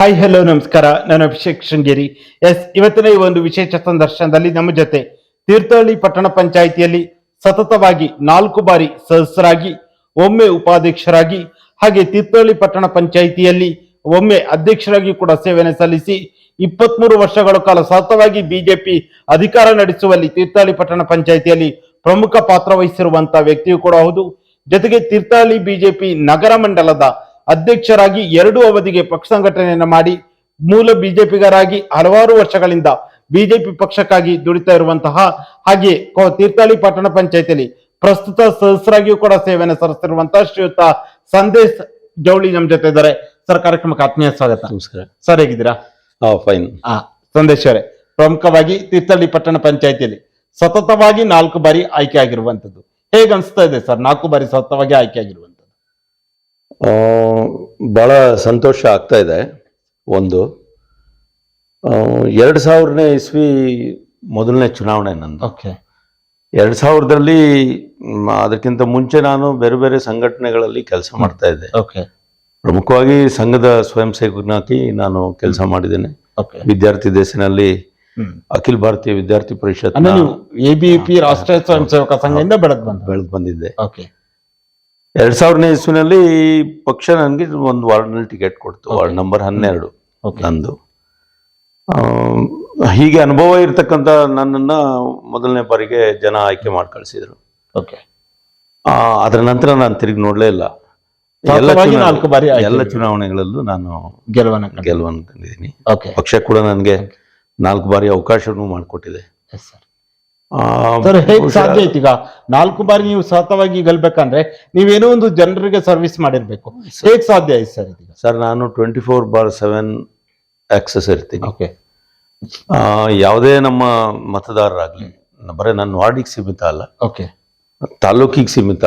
Hi hello ನಮಸ್ಕಾರ. ನಾನು Abhishek Sringeri. S ಇವತ್ತಿನ ಈ ಒಂದು ವಿಶೇಷ ಸಂದರ್ಶನದಲ್ಲಿ ನಮ್ಮ ಜೊತೆ ತೀರ್ಥಹಳ್ಳಿ ಪಟ್ಟಣ ಪಂಚಾಯಿತಿಯಲ್ಲಿ ಸತತವಾಗಿ ನಾಲ್ಕು ಬಾರಿ ಸದಸ್ಯರಾಗಿ ಒಮ್ಮೆ ಉಪಾಧ್ಯಕ್ಷರಾಗಿ, ಹಾಗೆ ತೀರ್ಥಹಳ್ಳಿ ಪಟ್ಟಣ ಪಂಚಾಯಿತಿಯಲ್ಲಿ ಒಮ್ಮೆ ಅಧ್ಯಕ್ಷರಾಗಿ ಕೂಡ ಸೇವೆಯನ್ನು ಸಲ್ಲಿಸಿ ಇಪ್ಪತ್ಮೂರು ವರ್ಷಗಳ ಕಾಲ ಸತತವಾಗಿ ಬಿಜೆಪಿ ಅಧಿಕಾರ ನಡೆಸುವಲ್ಲಿ ತೀರ್ಥಹಳ್ಳಿ ಪಟ್ಟಣ ಪಂಚಾಯಿತಿಯಲ್ಲಿ ಪ್ರಮುಖ ಪಾತ್ರ ವಹಿಸಿರುವಂತಹ ವ್ಯಕ್ತಿಯು ಕೂಡ ಹೌದು. ಜೊತೆಗೆ ತೀರ್ಥಹಳ್ಳಿ ಬಿಜೆಪಿ ನಗರ ಮಂಡಲದ ಅಧ್ಯಕ್ಷರಾಗಿ ಎರಡು ಅವಧಿಗೆ ಪಕ್ಷ ಸಂಘಟನೆಯನ್ನ ಮಾಡಿ ಮೂಲ ಬಿಜೆಪಿಗರಾಗಿ ಹಲವಾರು ವರ್ಷಗಳಿಂದ ಬಿಜೆಪಿ ಪಕ್ಷಕ್ಕಾಗಿ ದುಡಿತಾ ಇರುವಂತಹ ಹಾಗೆ ತೀರ್ಥಹಳ್ಳಿ ಪಟ್ಟಣ ಪಂಚಾಯತಿಯಲ್ಲಿ ಪ್ರಸ್ತುತ ಸದಸ್ಯರಾಗಿಯೂ ಕೂಡ ಸೇವೆಯನ್ನು ಸಲ್ಲಿಸಿರುವಂತಹ ಶ್ರೀಯುತ ಸಂದೇಶ್ ಜವಳಿ ನಮ್ಮ ಜೊತೆ ಇದ್ದಾರೆ. ಸರ್ ಕಾರ್ಯಕ್ರಮಕ್ಕೆ ಆತ್ಮೀಯ ಸ್ವಾಗತ. ನಮಸ್ಕಾರ. ಸರ್ ಹೇಗಿದ್ದೀರಾ? ಫೈನ್ ಹಾ ಸಂದೇಶ್ ಅವರೇ ಪ್ರಮುಖವಾಗಿ ತೀರ್ಥಹಳ್ಳಿ ಪಟ್ಟಣ ಪಂಚಾಯತಿಯಲ್ಲಿ ಸತತವಾಗಿ ನಾಲ್ಕು ಬಾರಿ ಆಯ್ಕೆ ಆಗಿರುವಂತದ್ದು ಹೇಗೆ ಅನಿಸ್ತಾ ಇದೆ ಸರ್ ನಾಲ್ಕು ಬಾರಿ ಸತತವಾಗಿ ಆಯ್ಕೆ ಆಗಿರುವಂತದ್ದು ಬಹಳ ಸಂತೋಷ ಆಗ್ತಾ ಇದೆ ಒಂದು. ಎರಡು ಸಾವಿರನೇ ಇಸ್ವಿ ಮೊದಲನೇ ಚುನಾವಣೆ ನಂದು. ಓಕೆ ಎರಡು ಸಾವಿರದಲ್ಲಿ ಅದಕ್ಕಿಂತ ಮುಂಚೆ ನಾನು ಬೇರೆ ಬೇರೆ ಸಂಘಟನೆಗಳಲ್ಲಿ ಕೆಲಸ ಮಾಡ್ತಾ ಇದ್ದೆ. ಓಕೆ ಪ್ರಮುಖವಾಗಿ ಸಂಘದ ಸ್ವಯಂ ಸೇವಕನಾಗಿ ನಾನು ಕೆಲಸ ಮಾಡಿದ್ದೇನೆ. ವಿದ್ಯಾರ್ಥಿ ದೇಶನಲ್ಲಿ ಅಖಿಲ ಭಾರತೀಯ ವಿದ್ಯಾರ್ಥಿ ಪರಿಷತ್ ಎ ಬಿ ಎಬಿಪಿ ರಾಷ್ಟ್ರೀಯ ಸ್ವಯಂ ಸೇವಕ ಸಂಘದಿಂದ ಬೆಳೆದು ಬಂದ ಬೆಳೆದು ಬಂದಿದ್ದೆ. ಓಕೆ ಎರಡ್ ಸಾವಿರನೇ ಇಸ್ವಿನಲ್ಲಿ ಪಕ್ಷ ನನಗೆ ಒಂದು ವಾರ್ಡ್ನಲ್ಲಿ ಟಿಕೆಟ್ ಕೊಡ್ತು ವಾರ್ಡ್ ನಂಬರ್ ಹನ್ನೆರಡು ಓಕೆ ನಂದು. ಹೀಗೆ ಅನುಭವ ಇರತಕ್ಕಂಥ ನನ್ನನ್ನು ಮೊದಲನೇ ಬಾರಿಗೆ ಜನ ಆಯ್ಕೆ ಮಾಡಿ ಕಳಿಸಿದ್ರು. ಅದರ ನಂತರ ನಾನು ತಿರುಗಿ ನೋಡ್ಲೇ ಇಲ್ಲ. ಎಲ್ಲ ನಾಲ್ಕು ಬಾರಿ ಆಯ್ಕೆ ಚುನಾವಣೆಗಳಲ್ಲೂ ನಾನು ಗೆಲುವನ್ನ ಕಂಡು ಗೆಲುವನ್ನು ಕಂಡಿದ್ದೀನಿ. ಓಕೆ ಪಕ್ಷ ಕೂಡ ನನಗೆ ನಾಲ್ಕು ಬಾರಿ ಅವಕಾಶವನ್ನು ಮಾಡಿಕೊಟ್ಟಿದೆ. ಎಸ್ ಸರ್ ಹೇಗ್ ಸಾಧ್ಯ ಐತಿ ಈಗ? ನಾಲ್ಕು ಬಾರಿ ನೀವು ಸತವಾಗಿ ಗೆಲ್ಬೇಕಂದ್ರೆ ನೀವೇನೋ ಒಂದು ಜನರಿಗೆ ಸರ್ವಿಸ್ ಮಾಡಿರ್ಬೇಕು. ಹೇಗ್ ಸಾಧ್ಯ ಐತಿ ಸರ್ ಇದೀಗ? ಸರ್ ನಾನು twenty four bar seven access ಇರ್ತೀನಿ. ಓಕೆ. ಯಾವುದೇ ನಮ್ಮ ಮತದಾರರಾಗ್ಲಿ ಬರೀ ನನ್ನ ವಾರ್ಡಿಗೆ ಸೀಮಿತ ಅಲ್ಲ. ಓಕೆ. ತಾಲೂಕಿಗೆ ಸೀಮಿತ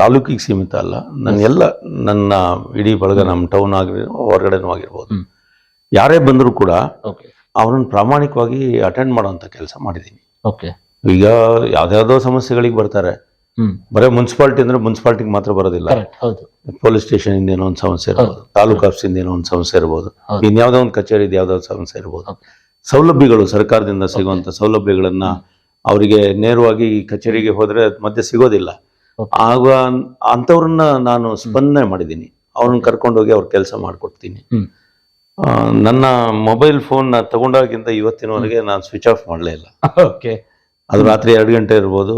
ತಾಲೂಕಿಗೆ ಸೀಮಿತ ಅಲ್ಲ. ನನ್ನ ಎಲ್ಲ ನನ್ನ ಇಡೀ ಬಳಗ ನಮ್ಮ ಟೌನ್ ಆಗಿರ್ ಹೊರಗಡೆನೂ ಆಗಿರ್ಬೋದು. ಯಾರೇ ಬಂದರೂ ಕೂಡ ಓಕೆ. ಅವ್ರನ್ನ ಪ್ರಾಮಾಣಿಕವಾಗಿ ಅಟೆಂಡ್ ಮಾಡುವಂಥ ಕೆಲಸ ಮಾಡಿದ್ದೀನಿ. ಓಕೆ. ಈಗ ಯಾವ್ದಾವ್ದೋ ಸಮಸ್ಯೆಗಳಿಗೆ ಬರ್ತಾರೆ. ಬರೀ ಮುನ್ಸಿಪಾಲ್ಟಿ ಅಂದ್ರೆ ಮುನ್ಸಿಪಾಲ್ಟಿಗೆ ಮಾತ್ರ ಬರೋದಿಲ್ಲ. ಪೊಲೀಸ್ ಸ್ಟೇಷನ್ ಇಂದ ಏನೋ ಒಂದು ಸಮಸ್ಯೆ ಇರ್ಬೋದು. ತಾಲೂಕು ಆಫೀಸಿಂದ ಏನೋ ಒಂದು ಸಮಸ್ಯೆ ಇರ್ಬೋದು. ಇನ್ನ ಇನ್ಯಾವುದೋ ಒಂದು ಕಚೇರಿ ಯಾವ್ದೋ ಒಂದು ಸಮಸ್ಯೆ ಇರ್ಬೋದು. ಸೌಲಭ್ಯಗಳು ಸರ್ಕಾರದಿಂದ ಸಿಗುವಂತ ಸೌಲಭ್ಯಗಳನ್ನ ಅವರಿಗೆ ನೇರವಾಗಿ ಈ ಕಚೇರಿಗೆ ಹೋದ್ರೆ ಮಧ್ಯೆ ಸಿಗೋದಿಲ್ಲ. ಆಗ ಅಂತವ್ರನ್ನ ನಾನು ಸ್ಪಂದನೆ ಮಾಡಿದ್ದೀನಿ ಅವ್ರನ್ನ ಕರ್ಕೊಂಡೋಗಿ ಅವ್ರ ಕೆಲಸ ಮಾಡಿಕೊಡ್ತೀನಿ. ನನ್ನ ಮೊಬೈಲ್ ಫೋನ್ ತಗೊಂಡಾಗಿಂದ ಇವತ್ತಿನವರೆಗೆ ನಾನು ಸ್ವಿಚ್ ಆಫ್ ಮಾಡಲೇ ಇಲ್ಲ. ಓಕೆ ಅದು ರಾತ್ರಿ ಎರಡು ಗಂಟೆ ಇರ್ಬೋದು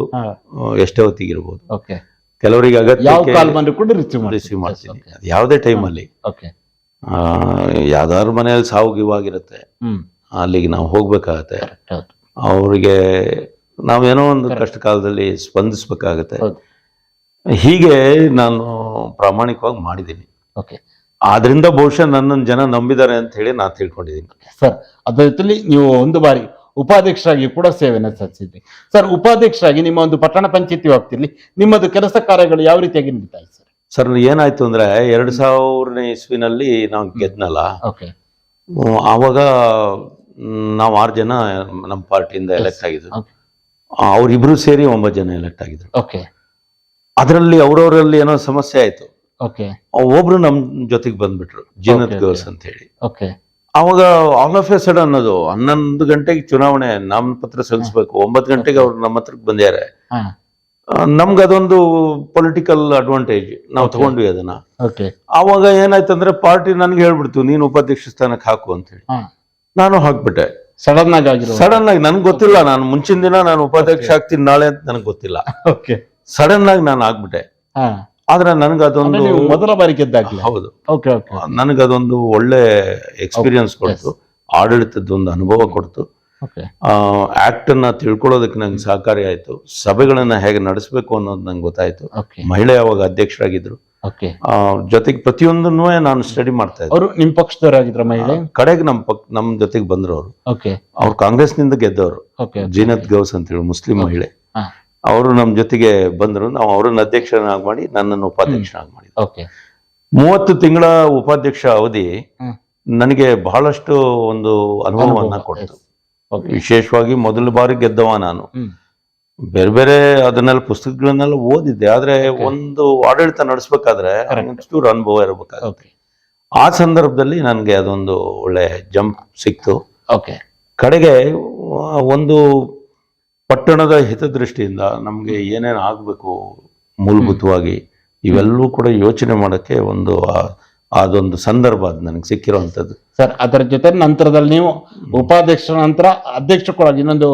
ಎಷ್ಟೇ ಹೊತ್ತಿಗೆ ಇರ್ಬೋದು. ಓಕೆ ಕೆಲವರಿಗೆ ಕಾಲ್ ಕೂಡ ರಿಸೀವ್ ರಿಸೀವ್ ಮಾಡ್ತೀನಿ. ಯಾವುದೇ ಟೈಮಲ್ಲಿ ಓಕೆ ಯಾವ್ದಾದ್ರು ಮನೆಯಲ್ಲಿ ಸಾವು ಗಿವಾಗಿರುತ್ತೆ ಹ್ಮ್. ಅಲ್ಲಿಗೆ ನಾವು ಹೋಗ್ಬೇಕಾಗತ್ತೆ. ಅವರಿಗೆ ನಾವೇನೋ ಒಂದು ಕಷ್ಟ ಕಾಲದಲ್ಲಿ ಸ್ಪಂದಿಸ್ಬೇಕಾಗತ್ತೆ. ಹೀಗೆ ನಾನು ಪ್ರಾಮಾಣಿಕವಾಗಿ ಮಾಡಿದ್ದೀನಿ. ಓಕೆ ಆದ್ರಿಂದ ಬಹುಶಃ ನನ್ನನ್ನು ಜನ ನಂಬಿದ್ದಾರೆ ಅಂತ ಹೇಳಿ ನಾನು ತಿಳ್ಕೊಂಡಿದ್ದೀನಿ. ಸರ್ ಅದ್ರ ಜೊತೆಲಿ ನೀವು ಒಂದು ಬಾರಿ ಉಪಾಧ್ಯಕ್ಷರಾಗಿ ಕೂಡ ಸೇವೆಯನ್ನು ಸಲ್ಲಿಸಿದ್ರಿ. ಸರ್ ಉಪಾಧ್ಯಕ್ಷರಾಗಿ ನಿಮ್ಮ ಒಂದು ಪಟ್ಟಣ ಪಂಚಾಯತಿ ವ್ಯಾಪ್ತಿಯಲ್ಲಿ ನಿಮ್ಮದು ಕೆಲಸ ಕಾರ್ಯಗಳು ಯಾವ ರೀತಿಯಾಗಿ ನಡೀತಾ ಇದೆ ಸರ್? ಸರ್ ಏನಾಯ್ತು ಅಂದ್ರೆ ಎರಡ್ ಸಾವಿರನೇ ಇಸ್ವಿನಲ್ಲಿ ನಾವು ಗೆದ್ನಲ್ಲ? ಓಕೆ. ನಾವ್ ಆವಾಗ ನಾವು ಆರು ಜನ ನಮ್ಮ ಪಾರ್ಟಿಯಿಂದ ಎಲೆಕ್ಟ್ ಆಗಿದ್ರು ಅವರಿಬ್ರು ಸೇರಿ ಒಂಬತ್ತು ಜನ ಎಲೆಕ್ಟ್ ಆಗಿದ್ರು. ಓಕೆ ಅದರಲ್ಲಿ ಅವ್ರವರಲ್ಲಿ ಏನೋ ಸಮಸ್ಯೆ ಆಯ್ತು. ಓಕೆ ಒಬ್ರು ನಮ್ ಜೊತೆಗೆ ಬಂದ್ಬಿಟ್ರು ಜೀನತ್ ಗರ್ಲ್ಸ್ ಅಂತ ಹೇಳಿ. ಓಕೆ ಅವಾಗ ಆಲ್ ಆಫ್ ಎ ಸಡನ್ ಅನ್ನೋದು ಹನ್ನೊಂದು ಗಂಟೆಗೆ ಚುನಾವಣೆ ನಾಮಪತ್ರ ಸಲ್ಲಿಸಬೇಕು. ಒಂಬತ್ತು ಗಂಟೆಗೆ ಅವ್ರು ನಮ್ಮ ಹತ್ರಕ್ಕೆ ಬಂದ್ಯಾರೆ ಹಾ. ನಮ್ಗೆ ಅದೊಂದು ಪೊಲಿಟಿಕಲ್ ಅಡ್ವಾಂಟೇಜ್ ನಾವು ತಗೊಂಡ್ವಿ ಅದನ್ನ. ಅವಾಗ ಏನಾಯ್ತಂದ್ರೆ ಪಾರ್ಟಿ ನನ್ಗೆ ಹೇಳ್ಬಿಡ್ತು ನೀನು ಉಪಾಧ್ಯಕ್ಷ ಸ್ಥಾನಕ್ಕೆ ಹಾಕು ಅಂತ ಹೇಳಿ. ನಾನು ಹಾಕ್ಬಿಟ್ಟೆ. ಸಡನ್ ಆಗಿ ಸಡನ್ ಆಗಿ ನನ್ಗೆ ಗೊತ್ತಿಲ್ಲ ನಾನು ಮುಂಚಿನ ದಿನ ನಾನು ಉಪಾಧ್ಯಕ್ಷ ಆಗ್ತೀನಿ ನಾಳೆ ಅಂತ ನನಗೆ ಗೊತ್ತಿಲ್ಲ. ಓಕೆ ಸಡನ್ ಆಗಿ ನಾನು ಆಗ್ಬಿಟ್ಟೆ ಆದ್ರೆ ನನ್ಗೆ ಅದೊಂದು ನೀವು ಮೊದಲ ಬಾರಿ ಗೆದ್ದಾಗ್ಲಿ? ಹೌದು. ಓಕೆ ಓಕೆ ನನಗದೊಂದು ಒಳ್ಳೆ ಎಕ್ಸ್ಪೀರಿಯನ್ಸ್ ಕೊಡ್ತು. ಆಡಳಿತದ ಒಂದು ಅನುಭವ ಕೊಡ್ತು. ಓಕೆ ಆಕ್ಟ್ ಅನ್ನ ತಿಳ್ಕೊಳ್ಳೋದಕ್ಕೆ ನಂಗೆ ಸಹಕಾರಿ ಆಯ್ತು. ಸಭೆಗಳನ್ನ ಹೇಗೆ ನಡೆಸಬೇಕು ಅನ್ನೋದು ನಂಗೆ ಗೊತ್ತಾಯ್ತು. ಮಹಿಳೆ ಅವಾಗ ಅಧ್ಯಕ್ಷರಾಗಿದ್ರು. ಜೊತೆಗೆ ಪ್ರತಿಯೊಂದನ್ನು ನಾನು ಸ್ಟಡಿ ಮಾಡ್ತಾ ಇದ್ದೆ. ಅವರು ನಿಮ್ ಪಕ್ಷದವರಾಗಿದ್ರ ಮಹಿಳೆ? ಕಡೆಗೆ ನಮ್ಮ ಪಕ್ ನಮ್ಮ ಜೊತೆಗೆ ಬಂದ್ರು ಅವರು. ಅವ್ರು ಕಾಂಗ್ರೆಸ್ನಿಂದ ಗೆದ್ದವರು ಜೀನತ್ ಗೌಸ್ ಅಂತ ಹೇಳಿ ಮುಸ್ಲಿಂ ಮಹಿಳೆ. ಅವರು ನಮ್ಮ ಜೊತೆಗೆ ಬಂದರು. ನಾವು ಅವರನ್ನ ಅಧ್ಯಕ್ಷರನ್ನಾಗಿ ಮಾಡಿ ನನ್ನನ್ನು ಉಪಾಧ್ಯಕ್ಷನಾಗಿ ಮಾಡಿ ಓಕೆ ಮೂವತ್ತು ತಿಂಗಳ ಉಪಾಧ್ಯಕ್ಷ ಅವಧಿ ನನಗೆ ಬಹಳಷ್ಟು ಒಂದು ಅನುಭವವನ್ನ ಅನುಭವ, ಕೊಡ್ತು. ಓಕೆ ವಿಶೇಷವಾಗಿ ಮೊದಲ ಬಾರಿ ಗೆದ್ದವ ನಾನು. ಬೇರೆ ಬೇರೆ ಅದನ್ನೆಲ್ಲ ಪುಸ್ತಕಗಳನ್ನೆಲ್ಲ ಓದಿದ್ದೆ. ಆದ್ರೆ ಒಂದು ಆಡಳಿತ ನಡೆಸ್ಬೇಕಾದ್ರೆ. ಒಂಚೂರು ಅನುಭವ ಇರಬೇಕಾಗುತ್ತೆ. ಆ ಸಂದರ್ಭದಲ್ಲಿ ನನಗೆ ಅದೊಂದು ಒಳ್ಳೆ ಜಂಪ್ ಸಿಕ್ತು. ಓಕೆ ಕಡೆಗೆ ಒಂದು ಪಟ್ಟಣದ ಹಿತದೃಷ್ಟಿಯಿಂದ ನಮಗೆ ಏನೇನು ಆಗಬೇಕು ಮೂಲಭೂತವಾಗಿ ಇವೆಲ್ಲವೂ ಕೂಡ ಯೋಚನೆ ಮಾಡೋಕ್ಕೆ ಒಂದು ಅದೊಂದು ಸಂದರ್ಭ ಅದು ನನಗೆ ಸಿಕ್ಕಿರುವಂಥದ್ದು. ಸರ್ ಅದರ ಜೊತೆ ನಂತರದಲ್ಲಿ ನೀವು ಉಪಾಧ್ಯಕ್ಷ ನಂತರ ಅಧ್ಯಕ್ಷ ಕೂಡ ಇನ್ನೊಂದು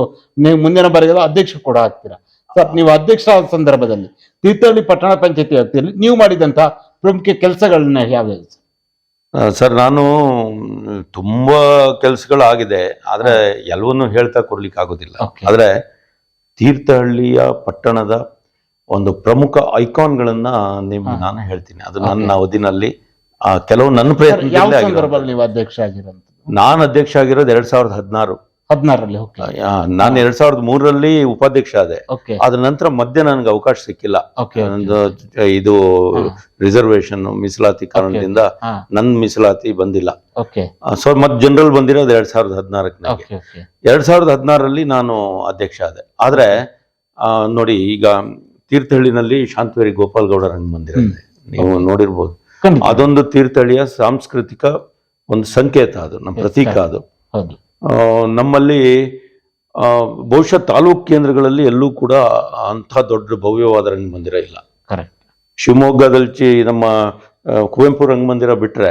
ನೀವು ಮುಂದಿನ ಬಾರಿಗೆಲ್ಲ ಅಧ್ಯಕ್ಷ ಕೂಡ ಆಗ್ತೀರಾ? ಸರ್ ನೀವು ಅಧ್ಯಕ್ಷ ಆದ ಸಂದರ್ಭದಲ್ಲಿ ತೀರ್ಥಹಳ್ಳಿ ಪಟ್ಟಣ ಪಂಚಾಯತಿ ವ್ಯಾಪ್ತಿಯಲ್ಲಿ ನೀವು ಮಾಡಿದಂಥ ಪ್ರಮುಖ ಕೆಲಸಗಳನ್ನ ಯಾವ್ಯಾವ ಸರ್? ನಾನು ತುಂಬ ಕೆಲಸಗಳಾಗಿದೆ ಆದರೆ ಎಲ್ಲವನ್ನೂ ಹೇಳ್ತಾ ಕೊಡ್ಲಿಕ್ಕೆ ಆಗೋದಿಲ್ಲ. ಆದ್ರೆ ತೀರ್ಥಹಳ್ಳಿಯ ಪಟ್ಟಣದ ಒಂದು ಪ್ರಮುಖ ಐಕಾನ್ಗಳನ್ನ ನಿಮ್ಗೆ. ನಾನು ಹೇಳ್ತೀನಿ. ಅದು ನನ್ನ ಅವಧಿನಲ್ಲಿ ಕೆಲವು ನನ್ನ ಪ್ರಯತ್ನ ನೀವು ಅಧ್ಯಕ್ಷ ನಾನು ಅಧ್ಯಕ್ಷ ಆಗಿರೋದು ಎರಡ್ ಸಾವಿರದ ಹದಿನಾರು. ಹದಿನಾರರಲ್ಲಿ ನಾನು ಎರಡ್ ಸಾವಿರದ ಮೂರರಲ್ಲಿ ಉಪಾಧ್ಯಕ್ಷ ಆದೆ ಅದ್ರ ನಂತರ ಮಧ್ಯೆ ನನಗೆ ಅವಕಾಶ ಸಿಕ್ಕಿಲ್ಲ. ಇದು ರಿಸರ್ವೇಶನ್ ಮೀಸಲಾತಿ ಕಾರಣದಿಂದ ನನ್ ನನ್ನ ಮೀಸಲಾತಿ ಬಂದಿಲ್ಲ. ಸೊ ಮತ್ತೆ ಜನರಲ್ ಬಂದಿರೋದು ಎರಡ್ ಸಾವಿರದ ಹದಿನಾರಕ್ಕೆ ಎರಡ್ ಸಾವಿರದ ಹದಿನಾರರಲ್ಲಿ ನಾನು ಅಧ್ಯಕ್ಷ ಆದೆ ಆದ್ರೆ ಆ, ನೋಡಿ ಈಗ ತೀರ್ಥಹಳ್ಳಿನಲ್ಲಿ ಶಾಂತವೇರಿ ಗೋಪಾಲ್ ಗೌಡ ರಂಗಮಂದಿರ ಇದೆ ನೀವು ನೋಡಿರ್ಬೋದು. ಅದೊಂದು ತೀರ್ಥಹಳ್ಳಿಯ ಸಾಂಸ್ಕೃತಿಕ ಒಂದು ಸಂಕೇತ ಅದು ನಮ್ಮ ಪ್ರತೀಕ ಅದು. ನಮ್ಮಲ್ಲಿ ಬಹುಶಃ ತಾಲೂಕ್ ಕೇಂದ್ರಗಳಲ್ಲಿ ಎಲ್ಲೂ ಕೂಡ ಅಂಥ ದೊಡ್ಡ ಭವ್ಯವಾದ ರಂಗಮಂದಿರ ಇಲ್ಲ. ಕರೆಕ್ಟ್ ಶಿವಮೊಗ್ಗದಲ್ಲಿ ನಮ್ಮ ಕುವೆಂಪು ರಂಗಮಂದಿರ ಬಿಟ್ರೆ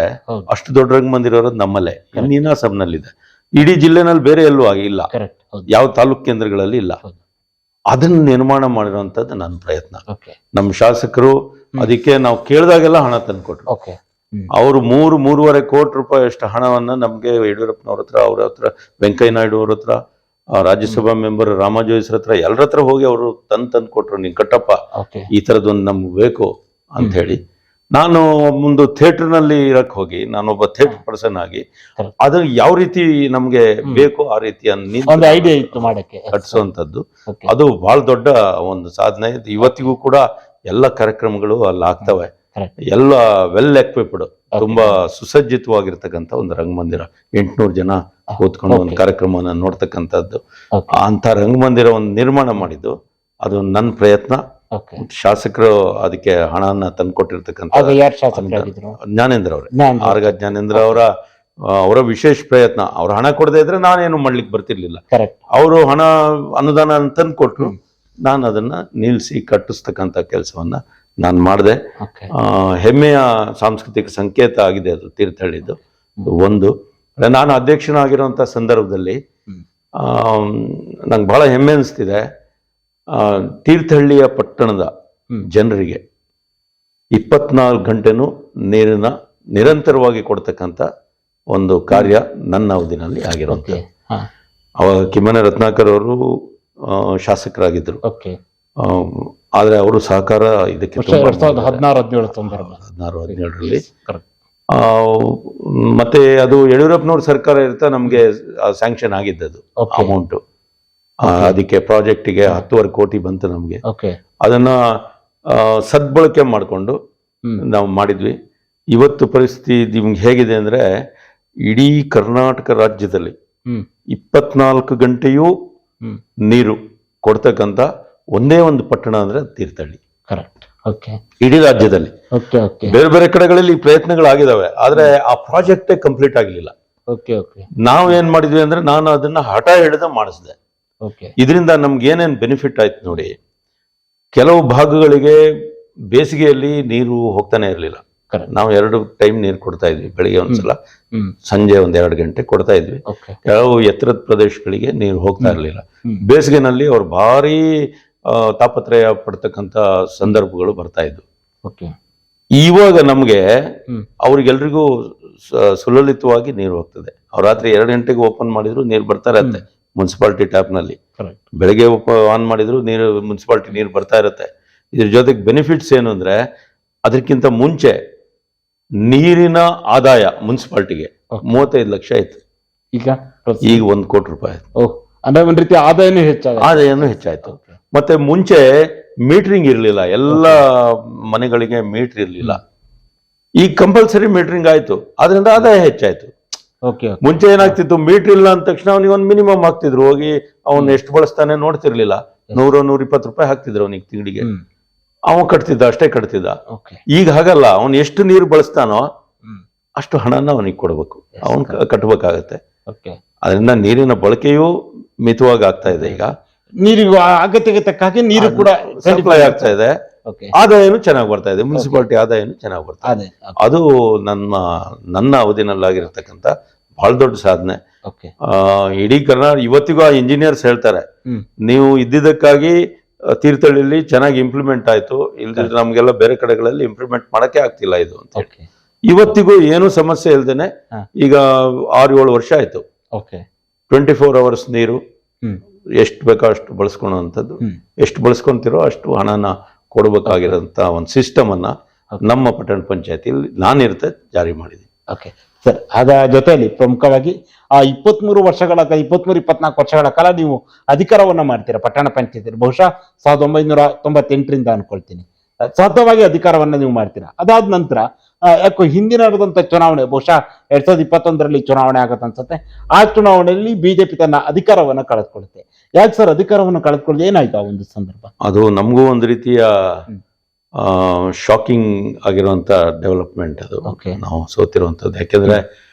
ಅಷ್ಟು ದೊಡ್ಡ ರಂಗಮಂದಿರ ಇರೋದು ನಮ್ಮಲ್ಲೇ. ನೀನಾಸಂನಲ್ಲಿದೆ ಇಡೀ ಜಿಲ್ಲೆನಲ್ಲಿ ಬೇರೆ ಎಲ್ಲೂ ಆಗಿಲ್ಲ. ಯಾವ ತಾಲೂಕ್ ಕೇಂದ್ರಗಳಲ್ಲಿ ಇಲ್ಲ. ಅದನ್ನ ನಿರ್ಮಾಣ ಮಾಡಿರುವಂತದ್ದು ನನ್ನ ಪ್ರಯತ್ನ. ನಮ್ಮ ಶಾಸಕರು ಅದಕ್ಕೆ ನಾವು ಕೇಳಿದಾಗೆಲ್ಲ ಹಣ ತಂದ್ಕೊಟ್ರು. ಓಕೆ ಅವರು ಮೂರು ಮೂರುವರೆ ಕೋಟಿ ರೂಪಾಯಿ ಅಷ್ಟು ಹಣವನ್ನ ನಮಗೆ ಯಡಿಯೂರಪ್ಪನವ್ರ ಹತ್ರ ಅವ್ರ ಹತ್ರ ವೆಂಕಯ್ಯ ನಾಯ್ಡು ಅವ್ರ ಹತ್ರ ರಾಜ್ಯಸಭಾ ಮೆಂಬರ್ ರಾಮಾಜೋಯಿಸ್ರ ಹತ್ರ ಎಲ್ಲರ ಹತ್ರ ಹೋಗಿ ಅವರು ತಂದ್ ತಂದು ಕೊಟ್ರು. ನೀನ್ ಕಟ್ಟಪ್ಪ ಈ ತರದೊಂದು ನಮ್ಗೆ ಬೇಕು ಅಂತ ಹೇಳಿ. ನಾನು ಒಂದು ಥಿಯೇಟರ್ನಲ್ಲಿ ಇರಕ್ ಹೋಗಿ ನಾನೊಬ್ಬ ಥಿಯೇಟರ್ ಪರ್ಸನ್ ಆಗಿ ಅದ್ರ ಅದು ಯಾವ ರೀತಿ ನಮ್ಗೆ ಬೇಕು ಆ ರೀತಿಯ ಒಂದು ಐಡಿಯಾ ಇತ್ತು ಮಾಡಕ್ಕೆ. ಕಟ್ಸುವಂತದ್ದು ಅದು ಬಹಳ ದೊಡ್ಡ ಒಂದು ಸಾಧನೆ. ಇದು ಇವತ್ತಿಗೂ ಕೂಡ ಎಲ್ಲ ಕಾರ್ಯಕ್ರಮಗಳು ಅಲ್ಲಿ ಆಗ್ತವೆ. ಎಲ್ಲ ವೆಲ್ ಎಕ್ವಿಪ್ಡ್ ತುಂಬಾ ಸುಸಜ್ಜಿತವಾಗಿರ್ತಕ್ಕಂಥ ಒಂದು ರಂಗಮಂದಿರ. ಎಂಟ್ನೂರು ಜನ ಕೂತ್ಕೊಂಡು ಒಂದು. ಕಾರ್ಯಕ್ರಮವನ್ನು ನೋಡ್ತಕ್ಕಂಥದ್ದು. ಅಂತ ರಂಗಮಂದಿರ ಒಂದು ನಿರ್ಮಾಣ ಮಾಡಿದ್ದು ಅದು ನನ್ನ ಪ್ರಯತ್ನ. ಶಾಸಕರು ಅದಕ್ಕೆ ಹಣನ ತಂದ್ಕೊಟ್ಟಿರ್ತಕ್ಕಂಥ ಜ್ಞಾನೇಂದ್ರ ಅವರೇ. ಆರ್ಗ ಜ್ಞಾನೇಂದ್ರ ಅವರ ಅವರ ವಿಶೇಷ ಪ್ರಯತ್ನ. ಅವ್ರ ಹಣ ಕೊಡದೇ ಇದ್ರೆ ನಾನೇನು ಮಾಡ್ಲಿಕ್ಕೆ ಬರ್ತಿರ್ಲಿಲ್ಲ. ಅವರು ಹಣ ಅನುದಾನ ತಂದು ಕೊಟ್ಟರು ನಾನು ಅದನ್ನ ನಿಲ್ಸಿ ಕಟ್ಟಿಸ್ತಕ್ಕಂಥ ಕೆಲಸವನ್ನ ನಾನು ಮಾಡಿದೆ. ಹೆಮ್ಮೆಯ ಸಾಂಸ್ಕೃತಿಕ ಸಂಕೇತ ಆಗಿದೆ ಅದು ತೀರ್ಥಹಳ್ಳಿದು. ಒಂದು. ನಾನು ಅಧ್ಯಕ್ಷನಾಗಿರುವಂಥ ಸಂದರ್ಭದಲ್ಲಿ. ನಂಗೆ ಬಹಳ ಹೆಮ್ಮೆ ಅನಿಸ್ತಿದೆ. ತೀರ್ಥಹಳ್ಳಿಯ ಪಟ್ಟಣದ ಜನರಿಗೆ ಇಪ್ಪತ್ನಾಲ್ಕು ಗಂಟೆನೂ ನೀರಿನ ನಿರಂತರವಾಗಿ ಕೊಡ್ತಕ್ಕಂಥ ಒಂದು ಕಾರ್ಯ ನನ್ನ ಅವಧಿನಲ್ಲಿ ಆಗಿರುವಂಥ ಅವಾಗ ಕಿಮ್ಮನೆ ರತ್ನಾಕರ್ ಅವರು ಶಾಸಕರಾಗಿದ್ದರು. ಆದ್ರೆ ಅವರು ಸಹಕಾರ ಇದಕ್ಕೆ ಎರಡ್ ಸಾವಿರದ. ಹದಿನಾರು ಹದಿನೇಳು ಸಂದರ್ಭ ಹದಿನಾರು ಹದಿನೇಳರಲ್ಲಿ. ಮತ್ತೆ ಅದು ಯಡಿಯೂರಪ್ಪನವ್ರ ಸರ್ಕಾರ ಇರ್ತಾ ನಮಗೆ ಸ್ಯಾಂಕ್ಷನ್ ಆಗಿದ್ದದು ಅಮೌಂಟ್ ಅದಕ್ಕೆ ಪ್ರಾಜೆಕ್ಟಿಗೆ ಹತ್ತುವರೆ ಕೋಟಿ ಬಂತು ನಮಗೆ. ಓಕೆ ಅದನ್ನ ಸದ್ಬಳಕೆ ಮಾಡಿಕೊಂಡು ನಾವು ಮಾಡಿದ್ವಿ. ಇವತ್ತು ಪರಿಸ್ಥಿತಿ ನಿಮ್ಗೆ ಹೇಗಿದೆ ಅಂದ್ರೆ ಇಡೀ ಕರ್ನಾಟಕ ರಾಜ್ಯದಲ್ಲಿ ಇಪ್ಪತ್ನಾಲ್ಕು ಗಂಟೆಯೂ ನೀರು ಕೊಡ್ತಕ್ಕಂಥ ಒಂದೇ ಒಂದು ಪಟ್ಟಣ ಅಂದ್ರೆ ತೀರ್ಥಹಳ್ಳಿ. ಕರೆಕ್ಟ್ ಓಕೆ ಇಡೀ ರಾಜ್ಯದಲ್ಲಿ. ಓಕೆ ಓಕೆ ಬೇರೆ ಬೇರೆ ಕಡೆಗಳಲ್ಲಿ ಪ್ರಯತ್ನಗಳಾಗಿದ್ದಾವೆ ಆದ್ರೆ ಆ ಪ್ರಾಜೆಕ್ಟೇ ಕಂಪ್ಲೀಟ್ ಆಗಲಿಲ್ಲ. ಓಕೆ ಓಕೆ ನಾವು ಏನ್ ಮಾಡಿದ್ವಿ ಅಂದ್ರೆ ನಾನು ಅದನ್ನ ಹಠ ಹಿಡಿದ ಮಾಡಿಸಿದೆ. ಓಕೆ ಇದರಿಂದ ನಮ್ಗೆ ಏನೇನ್ ಬೆನಿಫಿಟ್ ಆಯ್ತು ನೋಡಿ ಕೆಲವು ಭಾಗಗಳಿಗೆ ಬೇಸಿಗೆಯಲ್ಲಿ ನೀರು ಹೋಗ್ತಾನೆ ಇರಲಿಲ್ಲ. ನಾವು ಎರಡು ಟೈಮ್ ನೀರು ಕೊಡ್ತಾ ಇದ್ವಿ ಬೆಳಿಗ್ಗೆ ಒಂದ್ಸಲ. ಸಂಜೆ ಒಂದ್ ಎರಡು ಗಂಟೆ ಕೊಡ್ತಾ ಇದ್ವಿ. ಕೆಲವು ಎತ್ತರದ ಪ್ರದೇಶಗಳಿಗೆ ನೀರು ಹೋಗ್ತಾ ಇರಲಿಲ್ಲ. ಬೇಸಿಗೆನಲ್ಲಿ ಅವ್ರು ಭಾರಿ ತಾಪತ್ರಯ ಪಡ್ತಕ್ಕಂಥ ಸಂದರ್ಭಗಳು ಬರ್ತಾ ಇದ್ವು. ಓಕೆ. ಇವಾಗ ನಮ್ಗೆ ಅವ್ರಿಗೆಲ್ರಿಗೂ ಸುಲಲಿತವಾಗಿ ನೀರು ಹೋಗ್ತದೆ. ಅವ್ರ ರಾತ್ರಿ ಎರಡು ಗಂಟೆಗೆ ಓಪನ್ ಮಾಡಿದ್ರು ನೀರು ಬರ್ತಾ ಇರತ್ತೆ ಮುನ್ಸಿಪಾಲ್ಟಿ ಟ್ಯಾಪ್ನಲ್ಲಿ ಕರೆಕ್ಟ್ ಬೆಳಗ್ಗೆ ಆನ್ ಮಾಡಿದ್ರು ನೀರು ಮುನ್ಸಿಪಾಲಿಟಿ ನೀರು ಬರ್ತಾ ಇರುತ್ತೆ. ಇದ್ರ ಜೊತೆಗೆ ಬೆನಿಫಿಟ್ಸ್ ಏನು ಅಂದ್ರೆ ಅದಕ್ಕಿಂತ ಮುಂಚೆ ನೀರಿನ ಆದಾಯ ಮುನ್ಸಿಪಾಲ್ಟಿಗೆ. ಮೂವತ್ತೈದು ಲಕ್ಷ ಆಯ್ತು ಈಗ ಈಗ ಒಂದು ಕೋಟಿ ರೂಪಾಯಿ ಆಯ್ತು. ಅಂದ್ರೆ ಒಂದ್ ರೀತಿ ಆದಾಯನೂ ಹೆಚ್ಚಾಯ್ತು ಆದಾಯನೂ ಹೆಚ್ಚಾಯ್ತು. ಮತ್ತೆ ಮುಂಚೆ ಮೀಟ್ರಿಂಗ್ ಇರಲಿಲ್ಲ. ಎಲ್ಲ ಮನೆಗಳಿಗೆ ಮೀಟರ್ ಇರಲಿಲ್ಲ. ಈಗ ಕಂಪಲ್ಸರಿ ಮೀಟ್ರಿಂಗ್ ಆಯ್ತು. ಅದರಿಂದ ಆದಾಯ ಹೆಚ್ಚಾಯ್ತು. ಓಕೆ ಮುಂಚೆ ಏನಾಗ್ತಿತ್ತು? ಮೀಟರ್ ಇಲ್ಲ ಅಂದ ತಕ್ಷಣ ಅವನಿಗೆ ಒಂದು ಮಿನಿಮಮ್ ಹಾಕ್ತಿದ್ರು. ಹೋಗಿ ಅವನು ಎಷ್ಟು ಬಳಸ್ತಾನೆ ನೋಡ್ತಿರ್ಲಿಲ್ಲ. ನೂರು ನೂರ ಇಪ್ಪತ್ತು ರೂಪಾಯಿ ಹಾಕ್ತಿದ್ರು ಅವನಿಗೆ ತಿಂಗಳಿಗೆ. ಅವನ್ ಕಟ್ತಿದ್ದ ಅಷ್ಟೇ ಕಟ್ತಿದ್ದ. ಓಕೆ ಈಗ ಹಾಗಲ್ಲ. ಅವನು ಎಷ್ಟು ನೀರು ಬಳಸ್ತಾನೋ ಅಷ್ಟು ಹಣನ ಅವನಿಗೆ ಕೊಡಬೇಕು. ಅವನ್ ಕಟ್ಟಬೇಕಾಗತ್ತೆ ಅದರಿಂದ ನೀರಿನ ಬಳಕೆಯೂ ಮಿತವಾಗಿ ಆಗ್ತಾ ಇದೆ ಈಗ. ನೀರಿಗೂ ಅಗತ್ಯಕ್ಕೆ ತಕ್ಕ ಹಾಗೆ ನೀರು ಕೂಡ ಸಪ್ಲೈ ಆಗ್ತಾ ಇದೆ. ಆದಾಯನು ಚೆನ್ನಾಗಿ ಬರ್ತಾ ಇದೆ. ಮುನ್ಸಿಪಾಲಿಟಿ ಆದಾಯನು ಚೆನ್ನಾಗಿ ಬರ್ತಾ ಇದೆ. ಅದು ನನ್ನ ನನ್ನ ಅವಧಿನಲ್ಲಾಗಿರ್ತಕ್ಕಂಥ ಬಹಳ ದೊಡ್ಡ ಸಾಧನೆ. ಇಡೀ ಕರ್ನಾಟಕ ಇವತ್ತಿಗೂ ಆ ಇಂಜಿನಿಯರ್ಸ್ ಹೇಳ್ತಾರೆ ನೀವು ಇದ್ದಿದ್ದಕ್ಕಾಗಿ ತೀರ್ಥಹಳ್ಳಿಲಿ ಚೆನ್ನಾಗಿ ಇಂಪ್ಲಿಮೆಂಟ್ ಆಯ್ತು. ಇಲ್ದಿದ್ರೆ ನಮ್ಗೆಲ್ಲ ಬೇರೆ ಕಡೆಗಳಲ್ಲಿ ಇಂಪ್ಲಿಮೆಂಟ್ ಮಾಡಕ್ಕೆ ಆಗ್ತಿಲ್ಲ ಇದು ಅಂತ. ಇವತ್ತಿಗೂ ಏನು ಸಮಸ್ಯೆ ಇಲ್ದೇನೆ ಈಗ ಆರು ಏಳು ವರ್ಷ ಆಯ್ತು. ಓಕೆ ಟ್ವೆಂಟಿ ಫೋರ್ ಅವರ್ಸ್ ನೀರು ಎಷ್ಟು ಬೇಕೋ ಅಷ್ಟು ಬಳಸ್ಕೊಳ್ಳುವಂಥದ್ದು. ಎಷ್ಟು ಬಳಸ್ಕೊತಿರೋ ಅಷ್ಟು ಹಣನ ಕೊಡಬೇಕಾಗಿರೋಂಥ ಒಂದು ಸಿಸ್ಟಮನ್ನು ನಮ್ಮ ಪಟ್ಟಣ ಪಂಚಾಯತಿಯಲ್ಲಿ ನಾನಿರ್ತ ಜಾರಿ ಮಾಡಿದ್ದೀನಿ. ಓಕೆ ಸರ್ ಅದರ ಜೊತೆಯಲ್ಲಿ ಪ್ರಮುಖವಾಗಿ ಆ ಇಪ್ಪತ್ಮೂರು ವರ್ಷಗಳ ಇಪ್ಪತ್ತ್ಮೂರು ಇಪ್ಪತ್ಮೂರು ಇಪ್ಪತ್ನಾಲ್ಕು ವರ್ಷಗಳ ಕಾಲ ನೀವು ಅಧಿಕಾರವನ್ನು ಮಾಡ್ತೀರಾ ಪಟ್ಟಣ ಪಂಚಾಯತಿಯಲ್ಲಿ? ಬಹುಶಃ ಸಾವಿರದ ಒಂಬೈನೂರ ತೊಂಬತ್ತೆಂಟರಿಂದ ಅನ್ಕೊಳ್ತೀನಿ. ಸತತವಾಗಿ ಅಧಿಕಾರವನ್ನು ನೀವು ಮಾಡ್ತೀರಾ? ಅದಾದ ನಂತರ ಯಾಕೋ ಹಿಂದಿನ ಚುನಾವಣೆ ಬಹುಶಃ ಎರಡ್ ಸಾವಿರದ ಇಪ್ಪತ್ತೊಂದರಲ್ಲಿ ಚುನಾವಣೆ ಆಗತ್ತೆ ಅನ್ಸುತ್ತೆ. ಆ ಚುನಾವಣೆಯಲ್ಲಿ ಬಿಜೆಪಿ ತನ್ನ ಅಧಿಕಾರವನ್ನು ಕಳೆದುಕೊಳ್ಳುತ್ತೆ. ಯಾಕೆ ಸರ್ ಅಧಿಕಾರವನ್ನು ಕಳೆದುಕೊಳ್ಳಿ ಏನಾಯ್ತು ಆ ಒಂದು ಸಂದರ್ಭ? ಅದು ನಮಗೂ ಒಂದು ರೀತಿಯ. ಶಾಕಿಂಗ್ ಆಗಿರುವಂತ ಡೆವಲಪ್ಮೆಂಟ್ ಅದು. ನಾವು ಸೋತಿರುವಂಥದ್ದು. ಯಾಕೆಂದ್ರೆ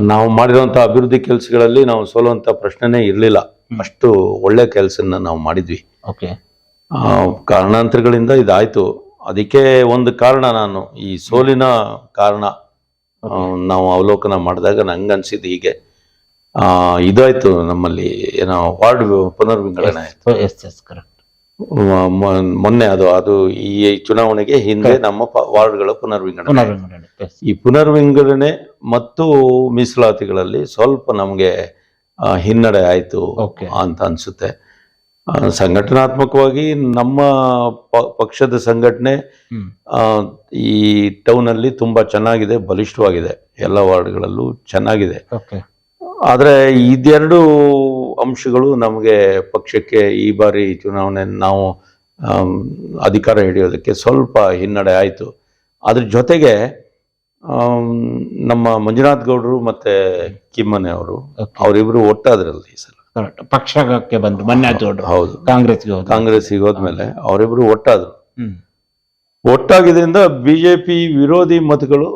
ನಾವು ಮಾಡಿರುವಂತ ಅಭಿವೃದ್ಧಿ ಕೆಲಸಗಳಲ್ಲಿ ನಾವು ಸೋಲುವಂತ ಪ್ರಶ್ನೆನೇ ಇರಲಿಲ್ಲ. ಅಷ್ಟು ಒಳ್ಳೆ ಕೆಲಸನ ನಾವು ಮಾಡಿದ್ವಿ. ಓಕೆ ಕಾರಣಾಂತರಗಳಿಂದ ಇದಾಯ್ತು. ಅದಕ್ಕೆ ಒಂದು ಕಾರಣ ನಾನು ಈ ಸೋಲಿನ ಕಾರಣ ನಾವು ಅವಲೋಕನ ಮಾಡಿದಾಗ ನಂಗೆ ಅನ್ಸಿದ್ದು ಹೀಗೆ. ಆ, ಇದಾಯ್ತು ನಮ್ಮಲ್ಲಿ ಏನೋ ವಾರ್ಡ್ ಪುನರ್ವಿಂಗಡಣೆ ಆಯ್ತು. ಎಸ್ ಎಸ್ ಕರೆಕ್ಟ್ ಮ- ಮ- ಮೊನ್ನೆ ಅದು ಅದು ಈ ಚುನಾವಣೆಗೆ ಹಿಂದೆ ನಮ್ಮ ವಾರ್ಡ್ಗಳ ಪುನರ್ವಿಂಗಡಣೆ ಈ ಪುನರ್ವಿಂಗಡಣೆ ಮತ್ತು ಮೀಸಲಾತಿಗಳಲ್ಲಿ ಸ್ವಲ್ಪ ನಮಗೆ ಹಿನ್ನಡೆ ಆಯ್ತು. ಅಂತ ಅನ್ಸುತ್ತೆ. ಸಂಘಟನಾತ್ಮಕವಾಗಿ ನಮ್ಮ ಪಕ್ಷದ ಸಂಘಟನೆ ಈ ಟೌನ್ ಅಲ್ಲಿ ತುಂಬಾ ಚೆನ್ನಾಗಿದೆ ಬಲಿಷ್ಠವಾಗಿದೆ. ಎಲ್ಲ ವಾರ್ಡ್ಗಳಲ್ಲೂ ಚೆನ್ನಾಗಿದೆ. ಆದ್ರೆ ಇದೆರಡು ಅಂಶಗಳು ನಮಗೆ ಪಕ್ಷಕ್ಕೆ ಈ ಬಾರಿ ಚುನಾವಣೆ ನಾವು ಅಧಿಕಾರ ಹಿಡಿಯೋದಕ್ಕೆ ಸ್ವಲ್ಪ ಹಿನ್ನಡೆ ಆಯಿತು. ಅದ್ರ ಜೊತೆಗೆ ನಮ್ಮ ಮಂಜುನಾಥ್ ಗೌಡರು ಮತ್ತೆ ಕಿಮ್ಮನೆ ಅವರು ಅವರಿಬ್ಬರು ಅವರಿಬ್ರು ಒಟ್ಟಾದ್ರಲ್ಲಿ ಈ ಸಲ. ಪಕ್ಷಕ್ಕೆ ಬಂದು ಗೌಡ್ರು ಹೌದು. ಕಾಂಗ್ರೆಸ್ಗೆ ಕಾಂಗ್ರೆಸ್ ಕಾಂಗ್ರೆಸ್ಸಿಗೆ ಹೋದ್ಮೇಲೆ ಅವರಿಬ್ರು ಒಟ್ಟಾದ್ರು. ಒಟ್ಟಾಗಿದ್ರಿಂದ ಬಿಜೆಪಿ ವಿರೋಧಿ ಮತಗಳು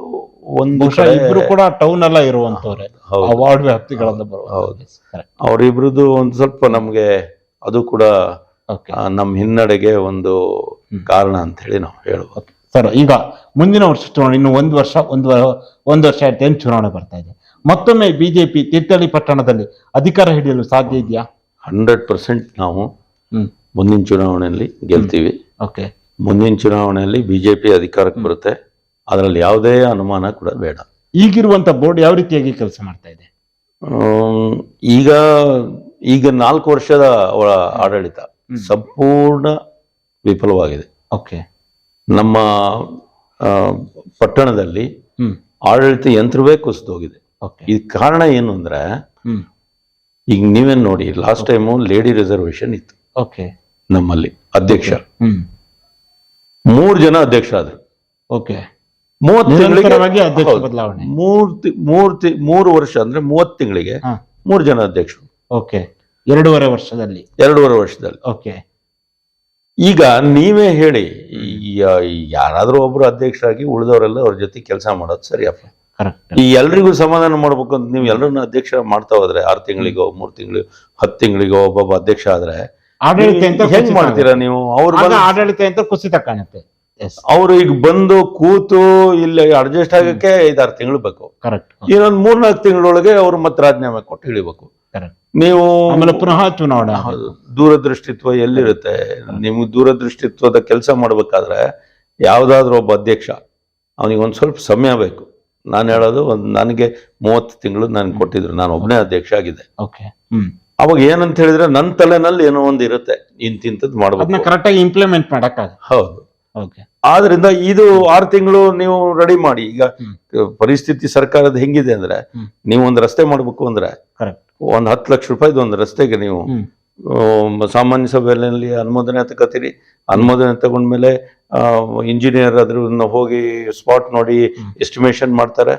ಒಂದು ಇಬ್ರು ಕೂಡ ಟೌನ್ ಎಲ್ಲ ಇರುವಂತವ್ರೆ. ವಾರ್ಡ್ ವ್ಯಾಪ್ತಿಗಳಿಂದ ಬರುವ ಹೌದು. ಅವರಿಬ್ರದ್ದು ಒಂದ್ ಸ್ವಲ್ಪ ನಮ್ಗೆ ಅದು ಕೂಡ ನಮ್ಮ ಹಿನ್ನಡೆಗೆ ಒಂದು ಕಾರಣ ಅಂತ ಹೇಳಿ ನಾವು ಹೇಳ್ಬೋದು. ಸರ್ ಈಗ ಮುಂದಿನ ವರ್ಷ ಚುನಾವಣೆ ಇನ್ನು ಒಂದ್ ವರ್ಷ ಒಂದ್ ಒಂದ್ ಒಂದು ವರ್ಷ ಆಯ್ತು ಏನು ಚುನಾವಣೆ ಬರ್ತಾ ಇದೆ? ಮತ್ತೊಮ್ಮೆ ಬಿಜೆಪಿ ತೀರ್ಥಹಳ್ಳಿ ಪಟ್ಟಣದಲ್ಲಿ ಅಧಿಕಾರ ಹಿಡಿಯಲು ಸಾಧ್ಯ ಇದೆಯಾ? ಹಂಡ್ರೆಡ್ ಪರ್ಸೆಂಟ್ ನಾವು ಹ್ಮ್. ಮುಂದಿನ ಚುನಾವಣೆಯಲ್ಲಿ ಗೆಲ್ತೀವಿ. ಓಕೆ. ಮುಂದಿನ ಚುನಾವಣೆಯಲ್ಲಿ ಬಿಜೆಪಿ ಅಧಿಕಾರಕ್ಕೆ ಬರುತ್ತೆ. ಅದರಲ್ಲಿ ಯಾವುದೇ ಅನುಮಾನ ಕೂಡ ಬೇಡ. ಈಗಿರುವಂತ ಬೋರ್ಡ್ ಯಾವ ರೀತಿಯಾಗಿ ಕೆಲಸ ಮಾಡ್ತಾ ಇದೆ? ಆಮ್, ಈಗ ಈಗ ನಾಲ್ಕು ವರ್ಷದ ಅವರ ಆಡಳಿತ ಸಂಪೂರ್ಣ ವಿಫಲವಾಗಿದೆ. ಓಕೆ. ನಮ್ಮ ಆ, ಪಟ್ಟಣದಲ್ಲಿ ಹ್ಮ್. ಆಡಳಿತ ಯಂತ್ರವೇ ಕುಸಿದೋಗಿದೆ. ಓಕೆ. ಈ ಕಾರಣ ಏನು ಅಂದ್ರೆ ಈಗ ನೀವೇನ್ ನೋಡಿ ಲಾಸ್ಟ್ ಟೈಮು ಲೇಡಿ ರಿಸರ್ವೇಶನ್ ಇತ್ತು. ಓಕೆ. ನಮ್ಮಲ್ಲಿ ಅಧ್ಯಕ್ಷ. ಮೂರು ಜನ ಅಧ್ಯಕ್ಷ ಆದ್ರು ಓಕೆ. ಮೂವತ್ತು ತಿಂಗಳಿಗೆ ಮೂರ್ ಮೂರು ವರ್ಷ ಅಂದ್ರೆ ಮೂವತ್ತು ತಿಂಗಳಿಗೆ ಮೂರು ಜನ ಅಧ್ಯಕ್ಷರು. ಓಕೆ. ಎರಡೂವರೆ ವರ್ಷದಲ್ಲಿ. ಎರಡೂವರೆ ವರ್ಷದಲ್ಲಿ. ಓಕೆ. ಈಗ ನೀವೇ ಹೇಳಿ ಯಾರಾದ್ರೂ ಒಬ್ರು ಅಧ್ಯಕ್ಷರಾಗಿ ಉಳಿದವರೆಲ್ಲ ಅವ್ರ ಜೊತೆ ಕೆಲಸ ಮಾಡೋದು ಸರಿಯಪ್ಪ. ಕರೆಕ್ಟ್ ಈ ಎಲ್ರಿಗೂ ಸಮಾಧಾನ ಮಾಡ್ಬೇಕು ಅಂತ ನೀವು ಎಲ್ಲರನ್ನ ಅಧ್ಯಕ್ಷ ಮಾಡ್ತಾ ಹೋದ್ರೆ ಆರು ತಿಂಗಳಿಗೋ ಮೂರ್ ತಿಂಗಳಿಗೋ ಹತ್ ತಿಂಗಳಿಗೋ ಒಬ್ಬೊಬ್ಬ ಅಧ್ಯಕ್ಷ ಆದ್ರೆ ಆಡಳಿತ ಅಂತ ಹೆಂಗ್ ಕುಸಿತ ಮಾಡ್ತೀರಾ ನೀವು? ಅವ್ರು ಆಗ ಆಡಳಿತ ಅಂತ ಕುಸಿತ ಕಾಣುತ್ತೆ. ಎಸ್ ಅವ್ರು ಈಗ ಬಂದು ಕೂತು ಇಲ್ಲಿ ಅಡ್ಜಸ್ಟ್ ಆಗಕ್ಕೆ ಐದಾರು ತಿಂಗಳು ಬೇಕು. ಕರೆಕ್ಟ್ ಇನ್ನೊಂದ್ ಮೂರ್ನಾಲ್ಕು ತಿಂಗಳೊಳಗೆ ಅವ್ರು ಮತ್ತೆ ರಾಜೀನಾಮೆ ಕೊಟ್ಟು ಇಳಿಬೇಕು ಕರೆಕ್ಟ್ ನೀವು ಆಮೇಲೆ ಪುನಃ ಚುನಾವಣೆ. ಹೌದು. ದೂರದೃಷ್ಟಿತ್ವ ಎಲ್ಲಿರುತ್ತೆ? ನಿಮ್ಗೆ ದೂರದೃಷ್ಟಿತ್ವದ ಕೆಲಸ ಮಾಡ್ಬೇಕಾದ್ರೆ ಯಾವ್ದಾದ್ರು ಒಬ್ಬ ಅಧ್ಯಕ್ಷ ಅವನಿಗೆ ಒಂದ್ ಸ್ವಲ್ಪ ಸಮಯ ಬೇಕು. ನಾನು ಹೇಳೋದು ಒಂದು ನನಗೆ ಮೂವತ್ತು ತಿಂಗಳು ನಾನು ಕೊಟ್ಟಿದ್ರು. ನಾನು ಒಬ್ಬನೇ ಅಧ್ಯಕ್ಷ ಆಗಿದ್ದೆ. ಓಕೆ. ಹ್ಮ್. ಅವಾಗ ಏನಂತ ಹೇಳಿದ್ರೆ ನನ್ನ ತಲೆನಲ್ಲಿ ಏನೋ ಒಂದು ಇರುತ್ತೆ. ಇಂತಿಂತದ್ ಅದನ್ನ ಮಾಡ್ಬೇಕು ಕರೆಕ್ಟ್ ಆಗಿ ಇಂಪ್ಲಿಮೆಂಟ್ ಮಾಡಕ್ಕಾಗ ಹೌದು. ಓಕೆ. ಆದ್ರಿಂದ ಇದು ಆರು ತಿಂಗಳು ನೀವು ರೆಡಿ ಮಾಡಿ. ಈಗ ಹ್ಮ್. ಪರಿಸ್ಥಿತಿ ಸರ್ಕಾರದ ಹೆಂಗಿದೆ ಅಂದ್ರೆ ಹ್ಮ್. ನೀವು ಒಂದು ರಸ್ತೆ ಮಾಡ್ಬೇಕು ಅಂದ್ರೆ ಕರೆಕ್ಟ್ ಒಂದ್ ಹತ್ತು ಲಕ್ಷ ರೂಪಾಯಿದು ಒಂದು ರಸ್ತೆಗೆ ನೀವು ಹ್ಮ್. ಸಾಮಾನ್ಯ ಸಭೆಯಲ್ಲಿ ಅನುಮೋದನೆ ತಗೋತೀರಿ. ಅನುಮೋದನೆ ತಗೊಂಡ್ಮೇಲೆ ಇಂಜಿನಿಯರ್ ಅದ್ರನ್ನ ಹೋಗಿ ಸ್ಪಾಟ್ ನೋಡಿ ಎಸ್ಟಿಮೇಷನ್ ಮಾಡ್ತಾರೆ.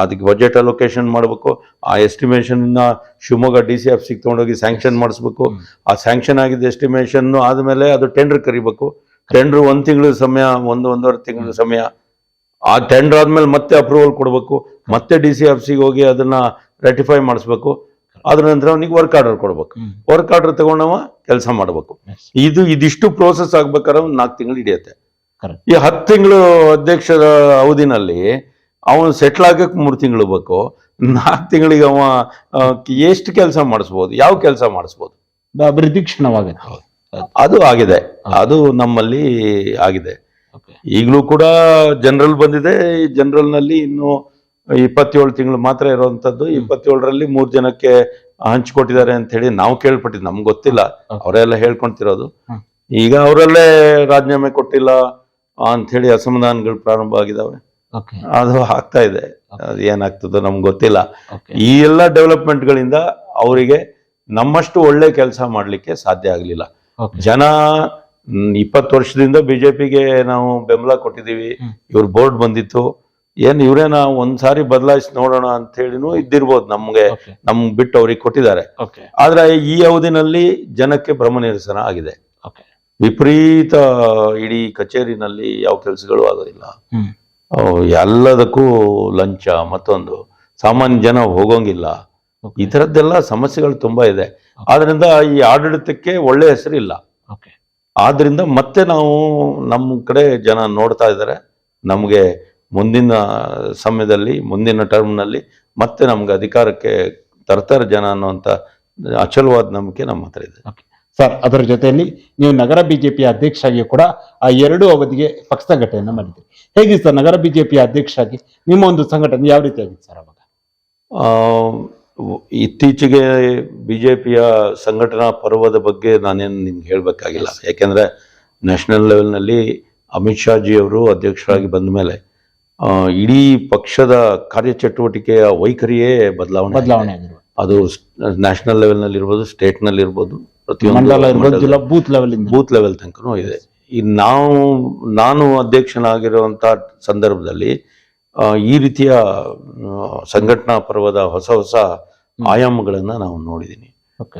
ಅದಕ್ಕೆ ಬಜೆಟ್ ಅಲೋಕೇಶನ್ ಮಾಡಬೇಕು. ಆ ಎಸ್ಟಿಮೇಷನ್ನ ಶಿವಮೊಗ್ಗ ಡಿ ಸಿ ಆಫೀಸಿಗೆ ತಗೊಂಡೋಗಿ ಸ್ಯಾಂಕ್ಷನ್ ಮಾಡಿಸ್ಬೇಕು. ಆ ಸ್ಯಾಂಕ್ಷನ್ ಆಗಿದ್ದ ಎಸ್ಟಿಮೇಶನ್ ಆದಮೇಲೆ ಅದು ಟೆಂಡರ್ ಕರಿಬೇಕು. ಟೆಂಡರ್ ಒಂದು ತಿಂಗಳ ಸಮಯ ಒಂದು ಒಂದೂವರೆ ತಿಂಗಳ ಸಮಯ. ಆ ಟೆಂಡರ್ ಆದಮೇಲೆ ಮತ್ತೆ ಅಪ್ರೂವಲ್ ಕೊಡಬೇಕು. ಮತ್ತೆ ಡಿ ಸಿ ಆಫೀಸಿಗೆ ಹೋಗಿ ಅದನ್ನ ರೆಟಿಫೈ ಮಾಡಿಸ್ಬೇಕು. ಅದ್ರ ನಂತರ ಅವನಿಗೆ ವರ್ಕ್ ಆರ್ಡರ್ ಕೊಡ್ಬೇಕು. ವರ್ಕ್ ಆರ್ಡರ್ ತಗೊಂಡವ ಕೆಲಸ ಮಾಡಬೇಕು. ಇದು ಇದಿಷ್ಟು ಪ್ರೋಸೆಸ್ ಆಗ್ಬೇಕಾದ್ರೆ ಒಂದು ನಾಲ್ಕು ತಿಂಗಳು ಹಿಡಿಯುತ್ತೆ. ಈ ಹತ್ತು ತಿಂಗಳು ಅಧ್ಯಕ್ಷರ ಅವಧಿನಲ್ಲಿ ಅವನು ಸೆಟ್ಲ್ ಆಗಕ್ಕೆ ಮೂರು ತಿಂಗಳು ಬೇಕು. ನಾಲ್ಕು ತಿಂಗಳಿಗೆ ಅವ ಎಷ್ಟು ಕೆಲಸ ಮಾಡಿಸ್ಬೋದು ಯಾವ ಕೆಲಸ ಮಾಡಿಸ್ಬೋದು. ಅಭಿವೃದ್ಧಿ ಕ್ಷಣವಾಗುತ್ತೆ. ಅದು ಆಗಿದೆ. ಅದು ನಮ್ಮಲ್ಲಿ ಆಗಿದೆ. ಈಗಲೂ ಕೂಡ ಜನರಲ್ ಬಂದಿದೆ. ಈ ಜನರಲ್ನಲ್ಲಿ ಇನ್ನು ಇಪ್ಪತ್ತೇಳು ತಿಂಗಳು ಮಾತ್ರ ಇರುವಂತದ್ದು ಇಪ್ಪತ್ತೇಳರಲ್ಲಿ ಮೂರ್ ಜನಕ್ಕೆ ಹಂಚಿಕೊಟ್ಟಿದ್ದಾರೆ ಅಂತ ಹೇಳಿ ನಾವು ಕೇಳ್ಪಟ್ಟಿದ್ದು. ನಮ್ಗೆ ಗೊತ್ತಿಲ್ಲ. ಅವರೆಲ್ಲ ಹೇಳ್ಕೊಂತಿರೋದು ಈಗ ಅವರಲ್ಲೇ ರಾಜೀನಾಮೆ ಕೊಟ್ಟಿಲ್ಲ ಅಂತ ಹೇಳಿ ಅಸಮಾಧಾನಗಳು ಪ್ರಾರಂಭ ಆಗಿದಾವೆ. ಅದು ಆಗ್ತಾ ಇದೆ. ಅದು ಏನಾಗ್ತದೋ ನಮ್ಗೆ ಗೊತ್ತಿಲ್ಲ. ಈ ಎಲ್ಲ ಡೆವಲಪ್ಮೆಂಟ್ಗಳಿಂದ ಅವರಿಗೆ ನಮ್ಮಷ್ಟು ಒಳ್ಳೆ ಕೆಲಸ ಮಾಡ್ಲಿಕ್ಕೆ ಸಾಧ್ಯ ಆಗಲಿಲ್ಲ. ಜನ ಇಪ್ಪತ್ತು ವರ್ಷದಿಂದ ಬಿಜೆಪಿಗೆ ನಾವು ಬೆಂಬಲ ಕೊಟ್ಟಿದ್ದೀವಿ. ಇವ್ರ ಬೋರ್ಡ್ ಬಂದಿತ್ತು. ಏನ್ ಇವ್ರೇನ ಒಂದ್ಸಾರಿ ಬದಲಾಯಿಸಿ ನೋಡೋಣ ಅಂತ ಹೇಳಿನೂ ಇದ್ದಿರ್ಬೋದು ನಮ್ಗೆ ನಮ್ ನಮ್ಗೆ ಬಿಟ್ಟು ಅವ್ರಿಗೆ ಕೊಟ್ಟಿದ್ದಾರೆ. ಆದ್ರೆ ಈ ಅವಧಿನಲ್ಲಿ ಜನಕ್ಕೆ ಭ್ರಮ ನಿರಸನ ಆಗಿದೆ. ವಿಪರೀತ ಇಡೀ ಕಚೇರಿನಲ್ಲಿ ಯಾವ ಕೆಲಸಗಳು ಆಗೋದಿಲ್ಲ ಎಲ್ಲದಕ್ಕೂ ಲಂಚ ಮತ್ತೊಂದು. ಸಾಮಾನ್ಯ ಜನ ಹೋಗೋಂಗಿಲ್ಲ. ಈ ತರದ್ದೆಲ್ಲ ಸಮಸ್ಯೆಗಳು ತುಂಬಾ ಇದೆ. ಆದ್ರಿಂದ ಈ ಆಡಳಿತಕ್ಕೆ ಒಳ್ಳೆ ಹೆಸರಿಲ್ಲ. ಇಲ್ಲ ಆದ್ರಿಂದ ಮತ್ತೆ ನಾವು ನಮ್ಮ ಕಡೆ ಜನ ನೋಡ್ತಾ ಇದ್ದಾರೆ. ನಮಗೆ ಮುಂದಿನ ಸಮಯದಲ್ಲಿ ಮುಂದಿನ ಟರ್ಮ್ನಲ್ಲಿ ಮತ್ತೆ ನಮ್ಗೆ ಅಧಿಕಾರಕ್ಕೆ ತರ್ತಾರೆ ಜನ ಅನ್ನುವಂಥ ಅಚಲವಾದ ನಂಬಿಕೆ ನಮ್ಮ ಹತ್ರ ಇದೆ. ಸರ್ ಅದರ ಜೊತೆಯಲ್ಲಿ ನೀವು ನಗರ ಬಿಜೆಪಿ ಅಧ್ಯಕ್ಷ ಆಗಿ ಕೂಡ ಆ ಎರಡು ಅವಧಿಗೆ ಪಕ್ಷದ ಸಂಘಟನೆಯನ್ನು ಮಾಡಿದ್ರಿ ಹೇಗೆ ಸರ್ ನಗರ ಬಿಜೆಪಿ ಅಧ್ಯಕ್ಷ ಆಗಿ ನಿಮ್ಮ ಒಂದು ಸಂಘಟನೆ ಯಾವ ರೀತಿ ಆಗಿತ್ತು ಸರ್ ಅವಾಗ? ಇತ್ತೀಚೆಗೆ ಬಿಜೆಪಿಯ ಸಂಘಟನಾ ಪರ್ವದ ಬಗ್ಗೆ ನಾನೇನು ನಿಮ್ಗೆ ಹೇಳಬೇಕಾಗಿಲ್ಲ. ಯಾಕೆಂದ್ರೆ ನ್ಯಾಷನಲ್ ಲೆವೆಲ್ನಲ್ಲಿ ಅಮಿತ್ ಶಾ ಜಿ ಅವರು ಅಧ್ಯಕ್ಷರಾಗಿ ಬಂದ ಮೇಲೆ ಇಡೀ ಪಕ್ಷದ ಕಾರ್ಯಚಟುವಟಿಕೆಯ ವೈಖರಿಯೇ ಬದಲಾವಣೆ. ಬದಲಾವಣೆ ಆಗಿರುವ ಅದು ನ್ಯಾಷನಲ್ ಲೆವೆಲ್ನಲ್ಲಿ ಇರ್ಬೋದು ಸ್ಟೇಟ್ನಲ್ಲಿ ಇರ್ಬೋದು ಪ್ರತಿಯೊಂದು ಬೂತ್ ಲೆವೆಲ್ ಬೂತ್ ಲೆವೆಲ್ ತನಕನೂ ಇದೆ. ಈ ನಾವು ನಾನು ಅಧ್ಯಕ್ಷನಾಗಿರುವಂತ ಸಂದರ್ಭದಲ್ಲಿ ಈ ರೀತಿಯ ಸಂಘಟನಾ ಪರ್ವದ ಹೊಸ ಹೊಸ ಆಯಾಮಗಳನ್ನ ನಾವು ನೋಡಿದ್ದೀನಿ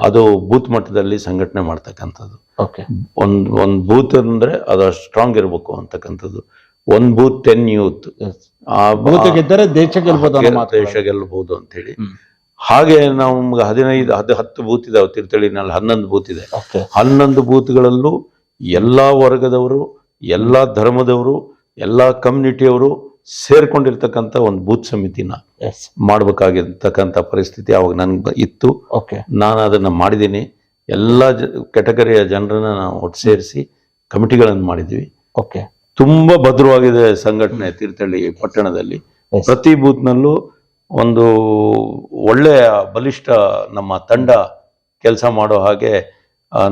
ಅದು ಬೂತ್ ಮಟ್ಟದಲ್ಲಿ ಸಂಘಟನೆ ಮಾಡ್ತಕ್ಕಂಥದ್ದು. ಒಂದ್ ಒಂದ್ ಬೂತ್ ಅಂದ್ರೆ ಅದು ಸ್ಟ್ರಾಂಗ್ ಇರಬೇಕು ಅಂತಕ್ಕಂಥದ್ದು. ಒಂದ್ ಬೂತ್ ಟೆನ್ ಯೂತ್ ಬೂತ್ ಗೆದ್ದರೆ ದೇಶ ಗೆಲ್ಬಹುದು ದೇಶ ಗೆಲ್ಲಬಹುದು ಅಂತ ಹೇಳಿ ಹಾಗೆ ನಮ್ಗೆ ಹದಿನೈದು ಹದ್ ಹತ್ತು ಬೂತ್ ಇದಾವೆ ತೀರ್ಥಹಳ್ಳಿನಲ್ಲಿ ಹನ್ನೊಂದು ಬೂತ್ ಇದೆ. ಹನ್ನೊಂದು ಬೂತ್ಗಳಲ್ಲೂ ಎಲ್ಲಾ ವರ್ಗದವರು ಎಲ್ಲಾ ಧರ್ಮದವರು ಎಲ್ಲಾ ಕಮ್ಯುನಿಟಿಯವರು ಸೇರ್ಕೊಂಡಿರ್ತಕ್ಕಂಥ ಒಂದು ಬೂತ್ ಸಮಿತಿನ ಮಾಡ್ಬೇಕಾಗಿರ್ತಕ್ಕಂಥ ಪರಿಸ್ಥಿತಿ ಅವಾಗ ನನ್ಗೆ ಇತ್ತು. ನಾನು ಅದನ್ನ ಮಾಡಿದ್ದೀನಿ. ಎಲ್ಲ ಕೆಟಗರಿಯ ಜನರನ್ನ ನಾವು ಒಟ್ಟು ಸೇರಿಸಿ ಕಮಿಟಿಗಳನ್ನು ಮಾಡಿದ್ವಿ. ಓಕೆ. ತುಂಬಾ ಭದ್ರವಾಗಿದೆ ಸಂಘಟನೆ ತೀರ್ಥಹಳ್ಳಿ ಪಟ್ಟಣದಲ್ಲಿ. ಪ್ರತಿ ಬೂತ್ನಲ್ಲೂ ಒಂದು ಒಳ್ಳೆಯ ಬಲಿಷ್ಠ ನಮ್ಮ ತಂಡ ಕೆಲಸ ಮಾಡೋ ಹಾಗೆ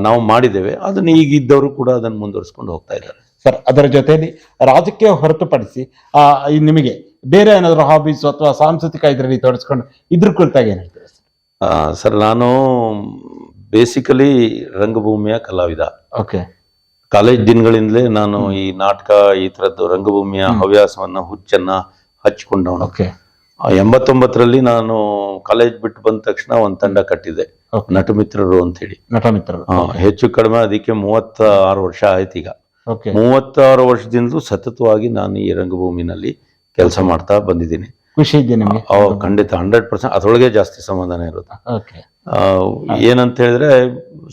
ನಾವು ಮಾಡಿದ್ದೇವೆ. ಅದನ್ನ ಈಗ ಇದ್ದವರು ಕೂಡ ಅದನ್ನು ಮುಂದುವರಿಸ್ಕೊಂಡು ಹೋಗ್ತಾ ಇದ್ದಾರೆ. ಸರ್ ಅದರ ಜೊತೆಯಲ್ಲಿ ರಾಜಕೀಯ ಹೊರತುಪಡಿಸಿ ನಿಮಗೆ ಬೇರೆ ಏನಾದರೂ ಹಾಬೀಸ್ ಅಥವಾ ಸಾಂಸ್ಕೃತಿಕ ಇದರಲ್ಲಿ ತೊಡಸ್ಕೊಂಡು ಇದ್ರ ಕುರಿತಾಗಿ ಏನ್ ಹೇಳ್ತೀರಾ ಸರ್? ಸರ್ ನಾನು ಬೇಸಿಕಲಿ ರಂಗಭೂಮಿಯ ಕಲಾವಿದ. ಓಕೆ ಕಾಲೇಜ್ ದಿನಗಳಿಂದಲೇ ನಾನು ಈ ನಾಟಕ ಈ ತರದ್ದು ರಂಗಭೂಮಿಯ ಹವ್ಯಾಸವನ್ನ ಹುಚ್ಚನ್ನ ಹಚ್ಕೊಂಡವನು ಓಕೆ. ಎಂಬತ್ತೊಂಬತ್ತರಲ್ಲಿ ನಾನು ಕಾಲೇಜ್ ಬಿಟ್ಟು ಬಂದ ತಕ್ಷಣ ಒಂದು ತಂಡ ಕಟ್ಟಿದೆ. ನಟಮಿತ್ರರು ಅಂತ ಹೇಳಿ ನಟ ಮಿತ್ರರು ಆ, ಹೆಚ್ಚು ಕಡಿಮೆ ಅದಕ್ಕೆ ಮೂವತ್ತ ಆರು ವರ್ಷ ಆಯ್ತು ಈಗ. ಓಕೆ. ಮೂವತ್ತಾರು ವರ್ಷದಿಂದಲೂ ಸತತವಾಗಿ ನಾನು ಈ ರಂಗಭೂಮಿನಲ್ಲಿ ಕೆಲಸ ಮಾಡ್ತಾ ಬಂದಿದ್ದೀನಿ. ಖುಷಿ ಖಂಡಿತ ಹಂಡ್ರೆಡ್ ಪರ್ಸೆಂಟ್ ಅದ್ರೊಳಗೆ ಜಾಸ್ತಿ ಸಮಾಧಾನ ಇರುತ್ತೆ ಏನಂತ ಹೇಳಿದ್ರೆ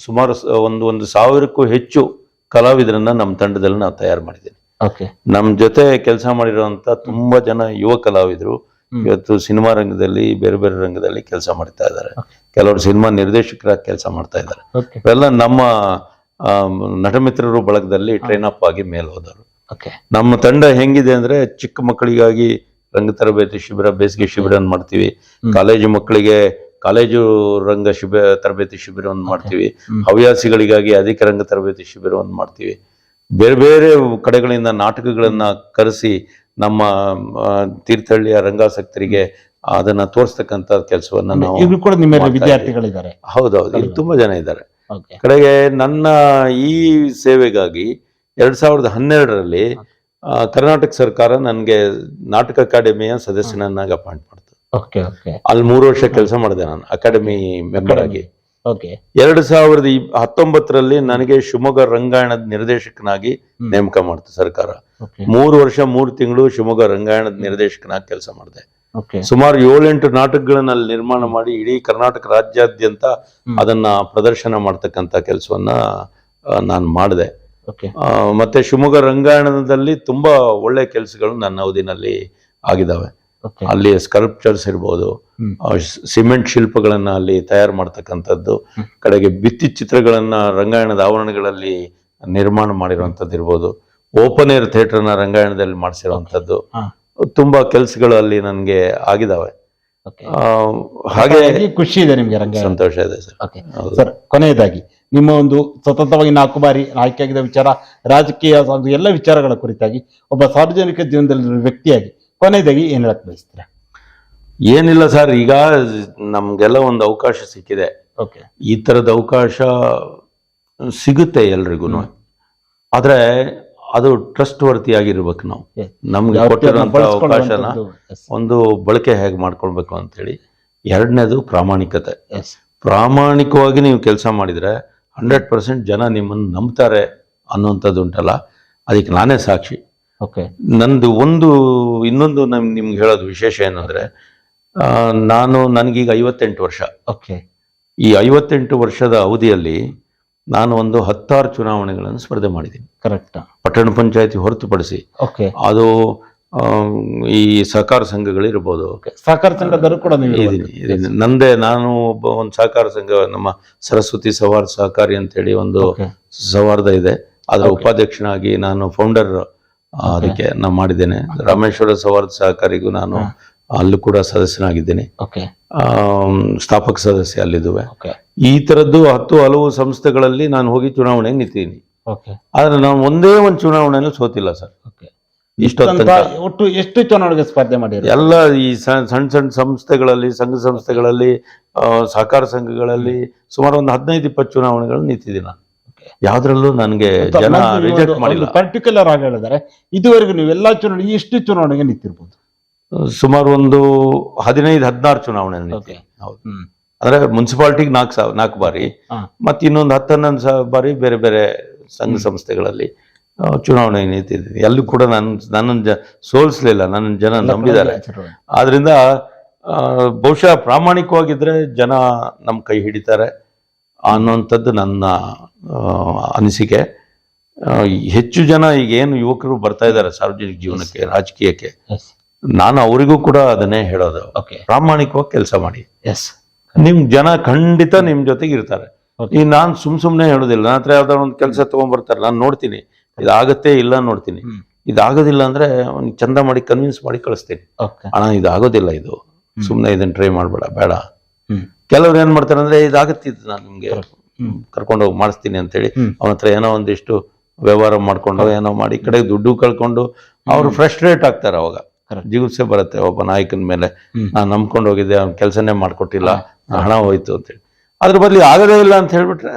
ಸುಮಾರು ಒಂದು ಒಂದು ಸಾವಿರಕ್ಕೂ ಹೆಚ್ಚು ಕಲಾವಿದರನ್ನ ನಮ್ಮ ತಂಡದಲ್ಲಿ ನಾವು ತಯಾರು ಮಾಡಿದ್ದೇನೆ ನಮ್ಮ ಜೊತೆ ಕೆಲಸ ಮಾಡಿರುವಂತ ತುಂಬಾ ಜನ ಯುವ ಕಲಾವಿದರು. ಇವತ್ತು ಸಿನಿಮಾ ರಂಗದಲ್ಲಿ ಬೇರೆ ಬೇರೆ ರಂಗದಲ್ಲಿ ಕೆಲಸ ಮಾಡ್ತಾ ಇದ್ದಾರೆ. ಕೆಲವರು ಸಿನಿಮಾ ನಿರ್ದೇಶಕರಾಗಿ ಕೆಲಸ ಮಾಡ್ತಾ ಇದ್ದಾರೆ. ಇವೆಲ್ಲ ನಮ್ಮ ನಟಮಿತ್ರರು ಬಳಗದಲ್ಲಿ ಟ್ರೈನ್ ಅಪ್ ಆಗಿ ಮೇಲೆ ಹೋದವರು. ಓಕೆ. ನಮ್ಮ ತಂಡ ಹೆಂಗಿದೆ ಅಂದ್ರೆ ಚಿಕ್ಕ ಮಕ್ಕಳಿಗಾಗಿ ರಂಗ ತರಬೇತಿ ಶಿಬಿರ ಬೇಸಿಗೆ ಶಿಬಿರ ಮಾಡ್ತೀವಿ. ಕಾಲೇಜು ಮಕ್ಕಳಿಗೆ ಕಾಲೇಜು ರಂಗ ಶಿಬಿರ ತರಬೇತಿ ಶಿಬಿರವನ್ನು ಮಾಡ್ತೀವಿ. ಹವ್ಯಾಸಿಗಳಿಗಾಗಿ ಅಧಿಕ ರಂಗ ತರಬೇತಿ ಶಿಬಿರವನ್ನು ಮಾಡ್ತೀವಿ. ಬೇರೆ ಬೇರೆ ಕಡೆಗಳಿಂದ ನಾಟಕಗಳನ್ನ ಕರೆಸಿ ನಮ್ಮ ತೀರ್ಥಹಳ್ಳಿಯ ರಂಗಾಸಕ್ತರಿಗೆ ಅದನ್ನ ತೋರಿಸ್ತಕ್ಕಂತ ಕೆಲಸವನ್ನ ನಾವು ಕೂಡ ನಿಮ್ಮ ವಿದ್ಯಾರ್ಥಿಗಳಿದ್ದಾರೆ. ಹೌದೌದು. ಇಲ್ಲಿ ತುಂಬಾ ಜನ ಇದ್ದಾರೆ. ಕಡೆಗೆ ನನ್ನ ಈ ಸೇವೆಗಾಗಿ ಎರಡ್ ಸಾವಿರದ ಹನ್ನೆರಡರಲ್ಲಿ ಕರ್ನಾಟಕ ಸರ್ಕಾರ ನನಗೆ ನಾಟಕ ಅಕಾಡೆಮಿಯ ಸದಸ್ಯನನ್ನಾಗಿ ಅಪಾಯಿಂಟ್ ಮಾಡ್ತು. ಓಕೆ ಓಕೆ ಅಲ್ಲಿ ಮೂರು ವರ್ಷ ಕೆಲಸ ಮಾಡಿದೆ ನಾನು ಅಕಾಡೆಮಿ ಮೆಂಬರ್ ಆಗಿ. ಎರಡು ಸಾವಿರದ ಹತ್ತೊಂಬತ್ತರಲ್ಲಿ ನನಗೆ ಶಿವಮೊಗ್ಗ ರಂಗಾಯಣದ ನಿರ್ದೇಶಕನಾಗಿ ನೇಮಕ ಮಾಡ್ತು ಸರ್ಕಾರ. ಮೂರು ವರ್ಷ ಮೂರು ತಿಂಗಳು ಶಿವಮೊಗ್ಗ ರಂಗಾಯಣದ ನಿರ್ದೇಶಕನಾಗಿ ಕೆಲಸ ಮಾಡಿದೆ. ಓಕೆ ಸುಮಾರು ಏಳೆಂಟು ನಾಟಕಗಳನ್ನ ಅಲ್ಲಿ ನಿರ್ಮಾಣ ಮಾಡಿ ಇಡೀ ಕರ್ನಾಟಕ ರಾಜ್ಯಾದ್ಯಂತ ಅದನ್ನ ಪ್ರದರ್ಶನ ಮಾಡ್ತಕ್ಕಂತ ಕೆಲಸವನ್ನ ನಾನು ಮಾಡಿದೆ. ಮತ್ತೆ ಶಿವಮೊಗ್ಗ ರಂಗಾಯಣದಲ್ಲಿ ತುಂಬಾ ಒಳ್ಳೆ ಕೆಲಸಗಳು ನನ್ನ ಅವಧಿನಲ್ಲಿ ಆಗಿದಾವೆ. ಓಕೆ ಅಲ್ಲಿ ಸ್ಕಲ್ಪ್ಚರ್ಸ್ ಇರ್ಬೋದು ಸಿಮೆಂಟ್ ಶಿಲ್ಪಗಳನ್ನ ಅಲ್ಲಿ ತಯಾರು ಮಾಡ್ತಕ್ಕಂಥದ್ದು ಕಡೆಗೆ ಭಿತ್ತಿ ಚಿತ್ರಗಳನ್ನ ರಂಗಾಯಣದ ಆವರಣಗಳಲ್ಲಿ ನಿರ್ಮಾಣ ಮಾಡಿರುವಂತದ್ದು ಇರ್ಬೋದು ಓಪನ್ ಏರ್ ಥಿಯೇಟರ್ನ ರಂಗಾಯಣದಲ್ಲಿ ಮಾಡಿಸಿರುವಂತದ್ದು. ತುಂಬಾ ಕೆಲಸಗಳು ಅಲ್ಲಿ ನನಗೆ ಆಗಿದಾವೆ. ಹಾಗೆ ಖುಷಿ ಇದೆ ನಿಮ್ಗೆ ರಂಗ ಸಂತೋಷ ಇದೆ ಸರ್. ಸರ್ ಕೊನೆಯದಾಗಿ ನಿಮ್ಮ ಒಂದು ಸತತವಾಗಿ ನಾಲ್ಕು ಬಾರಿ ಆಯ್ಕೆಯಾಗಿದ್ದ ವಿಚಾರ ರಾಜಕೀಯ ಎಲ್ಲ ವಿಚಾರಗಳ ಕುರಿತಾಗಿ ಒಬ್ಬ ಸಾರ್ವಜನಿಕ ಜೀವನದಲ್ಲಿ ವ್ಯಕ್ತಿಯಾಗಿ ಕೊನೆಯದಾಗಿ ಏನ್ ಹೇಳಕ್ ಬಯಸ್ತೀರಾ? ಏನಿಲ್ಲ ಸರ್ ಈಗ ನಮ್ಗೆಲ್ಲ ಒಂದು ಅವಕಾಶ ಸಿಕ್ಕಿದೆ. ಓಕೆ. ಈ ತರದ ಅವಕಾಶ ಸಿಗುತ್ತೆ ಎಲ್ರಿಗೂ. ಆದ್ರೆ ಅದು ಟ್ರಸ್ಟ್ ವರ್ತಿ ಆಗಿರ್ಬೇಕು ನಾವು. ನಮ್ಗೆ ಅವಕಾಶನ ಒಂದು ಬಳಕೆ ಹೇಗೆ ಮಾಡ್ಕೊಳ್ಬೇಕು ಅಂತೇಳಿ ಎರಡನೇದು ಪ್ರಾಮಾಣಿಕತೆ. ಪ್ರಾಮಾಣಿಕವಾಗಿ ನೀವು ಕೆಲಸ ಮಾಡಿದ್ರೆ ಹಂಡ್ರೆಡ್ ಪರ್ಸೆಂಟ್ ಜನ ನಿಮ್ಮನ್ನು ನಂಬ್ತಾರೆ ಅನ್ನುವಂಥದ್ದು ಉಂಟಲ್ಲ ಅದಕ್ಕೆ ನಾನೇ ಸಾಕ್ಷಿ. ಓಕೆ ನಂದು ಒಂದು ಇನ್ನೊಂದು ನಮ್ ನಿಮ್ಗೆ ಹೇಳೋದು ವಿಶೇಷ ಏನಂದ್ರೆ ಆ, ನಾನು ನನಗೀಗ ಐವತ್ತೆಂಟು ವರ್ಷ. ಓಕೆ ಈ ಐವತ್ತೆಂಟು ವರ್ಷದ ಅವಧಿಯಲ್ಲಿ ನಾನು ಒಂದು ಹತ್ತಾರು ಚುನಾವಣೆಗಳನ್ನು ಸ್ಪರ್ಧೆ ಮಾಡಿದ್ದೀನಿ. ಕರೆಕ್ಟ್ ಪಟ್ಟಣ ಪಂಚಾಯತಿ ಹೊರತುಪಡಿಸಿ. ಓಕೆ ಅದು ಆ, ಈ ಸಹಕಾರ ಸಂಘಗಳಿರ್ಬೋದು ಓಕೆ ಸಹಕಾರ ಸಂಘದವರು ಕೂಡ ನೀವು ಇದೀನಿ ಇದೀನಿ ನಂದೇ ನಾನು ಒಬ್ಬ ಒಂದು ಸಹಕಾರ ಸಂಘ ನಮ್ಮ ಸರಸ್ವತಿ ಸವಾರ್ ಸಹಕಾರಿ ಅಂತೇಳಿ ಒಂದು ಓಕೆ ಸೌಹಾರ್ದ ಇದೆ. ಅದರ. ಉಪಾಧ್ಯಕ್ಷನಾಗಿ ನಾನು ಫೌಂಡರ್ ಅದಕ್ಕೆ ನಾನು ಮಾಡಿದ್ದೇನೆ. ರಾಮೇಶ್ವರ ಸೌಹಾರ್ದ ಸಹಕಾರಿಗೂ ನಾನು ಅಲ್ಲೂ ಕೂಡ ಸದಸ್ಯನಾಗಿದ್ದೇನೆ. ಸ್ಥಾಪಕ ಸದಸ್ಯ ಅಲ್ಲಿದುವೆ ಈ ತರದ್ದು ಹತ್ತು ಹಲವು ಸಂಸ್ಥೆಗಳಲ್ಲಿ ನಾನು ಹೋಗಿ ಚುನಾವಣೆ ನಿಂತೀನಿ ಆದ್ರೆ ನಾನು ಒಂದೇ ಒಂದು ಚುನಾವಣೆಯಲ್ಲೂ ಸೋತಿಲ್ಲ ಸರ್. ಒಟ್ಟು ಎಷ್ಟು ಚುನಾವಣೆಗೆ ಸ್ಪರ್ಧೆ ಮಾಡಿದ್ರು ಎಲ್ಲ ಈ ಸಣ್ಣ ಸಣ್ಣ ಸಂಸ್ಥೆಗಳಲ್ಲಿ ಸಂಘ ಸಂಸ್ಥೆಗಳಲ್ಲಿ ಸಹಕಾರ ಸಂಘಗಳಲ್ಲಿ ಸುಮಾರು ಒಂದು ಹದಿನೈದು ಇಪ್ಪತ್ತು ಚುನಾವಣೆಗಳು ನಿಂತಿದ್ದೀನಿ ನಾನು. ಯಾವ್ದ್ರಲ್ಲೂ ನನಗೆ ಜನ ರಿಜೆಕ್ಟ್ ಮಾಡಿಲ್ಲ. ಪರ್ಟಿಕ್ಯುಲರ್ ಆಗಿ ಹೇಳಿದರೆ ಇದುವರೆಗೂ ನೀವು ಎಲ್ಲಾ ಚುನಾವಣೆ ಎಷ್ಟು ಚುನಾವಣೆಗೆ ನಿಂತಿರ್ಬೋದು. ಸುಮಾರು ಒಂದು ಹದಿನೈದು ಹದಿನಾರು ಚುನಾವಣೆ ಅಂದ್ರೆ ಮುನ್ಸಿಪಾಲ್ಟಿಗೆ ನಾಲ್ಕು ಸಾವಿರ ನಾಲ್ಕು ಬಾರಿ. ಮತ್ತೆ ಇನ್ನೊಂದು ಹತ್ತು ಹನ್ನೊಂದು ಸಾವಿರ ಬಾರಿ ಬೇರೆ ಬೇರೆ ಸಂಘ ಸಂಸ್ಥೆಗಳಲ್ಲಿ ಚುನಾವಣೆ ನಿಂತಿದ್ದೀನಿ ಎಲ್ಲೂ ಕೂಡ ನನ್ನ ನನ್ನನ್ನು ಜ ಸೋಲಿಸ್ಲಿಲ್ಲ ನನ್ನ ಜನ ನಂಬಿದ್ದಾರೆ. ಆದ್ರಿಂದ ಬಹುಶಃ ಪ್ರಾಮಾಣಿಕವಾಗಿದ್ರೆ ಜನ ನಮ್ಮ ಕೈ ಹಿಡಿತಾರೆ ಅನ್ನುವಂಥದ್ದು ನನ್ನ ಅನಿಸಿಕೆ. ಹೆಚ್ಚು ಜನ ಈಗ ಏನು ಯುವಕರು ಬರ್ತಾ ಇದ್ದಾರೆ ಸಾರ್ವಜನಿಕ ಜೀವನಕ್ಕೆ ರಾಜಕೀಯಕ್ಕೆ ನಾನು ಅವರಿಗೂ ಕೂಡ ಅದನ್ನೇ ಹೇಳೋದು. ಪ್ರಾಮಾಣಿಕವಾಗಿ ಕೆಲಸ ಮಾಡಿ. ಎಸ್ ನಿಮ್ ಜನ ಖಂಡಿತ ನಿಮ್ ಜೊತೆಗೆ ಇರ್ತಾರೆ. ಈ ನಾನ್ ಸುಮ್ ಸುಮ್ನೆ ಹೇಳೋದಿಲ್ಲ. ನನ್ನ ಹತ್ರ ಯಾವ್ದಾದ್ರು ಒಂದು ಕೆಲಸ ತಗೊಂಡ್ಬರ್ತಾರೆ ನಾನು ನೋಡ್ತೀನಿ. ಇದಾಗತ್ತೆ ಇಲ್ಲ ನೋಡ್ತೀನಿ. ಇದಾಗೋದಿಲ್ಲ ಅಂದ್ರೆ ಅವ್ನಿಗೆ ಚಂದ ಮಾಡಿ ಕನ್ವಿನ್ಸ್ ಮಾಡಿ ಕಳಿಸ್ತೀನಿ. ಓಕೆ ಅಣ್ಣ ಇದಾಗೋದಿಲ್ಲ ಇದು. ಸುಮ್ನೆ ಇದನ್ನ ಟ್ರೈ ಮಾಡ್ಬೇಡ ಬೇಡ. ಕೆಲವ್ರು ಏನ್ ಮಾಡ್ತಾರೆ ಅಂದ್ರೆ ಇದಾಗತ್ತೆ ಇದು ನಾನು ನಿಮ್ಗೆ. ಹ್ಮ್. ಕರ್ಕೊಂಡು ಹೋಗಿ ಮಾಡಿಸ್ತೀನಿ ಅಂತೇಳಿ ಹೇಳಿ ಅವನ ಹತ್ರ ಏನೋ ಒಂದಿಷ್ಟು ವ್ಯವಹಾರ ಮಾಡ್ಕೊಂಡು ಏನೋ ಮಾಡಿ ಈ ಕಡೆ ದುಡ್ಡು ಕಳ್ಕೊಂಡು ಅವ್ರು ಫ್ರಸ್ಟ್ರೇಟ್ ಆಗ್ತಾರೆ ಅವಾಗ. ಜಿಗುಪ್ಸೆ ಬರುತ್ತೆ ಒಬ್ಬ ನಾಯಕನ ಮೇಲೆ. ನಾನು ನಂಬ್ಕೊಂಡು ಹೋಗಿದ್ದೆ ಅವ್ನ ಕೆಲಸನೇ ಮಾಡ್ಕೊಟ್ಟಿಲ್ಲ ಹಣ ಹೋಯ್ತು ಅಂತೇಳಿ. ಅದ್ರ ಬದಲು ಆಗದೇ ಇಲ್ಲ ಅಂತ ಹೇಳ್ಬಿಟ್ರೆ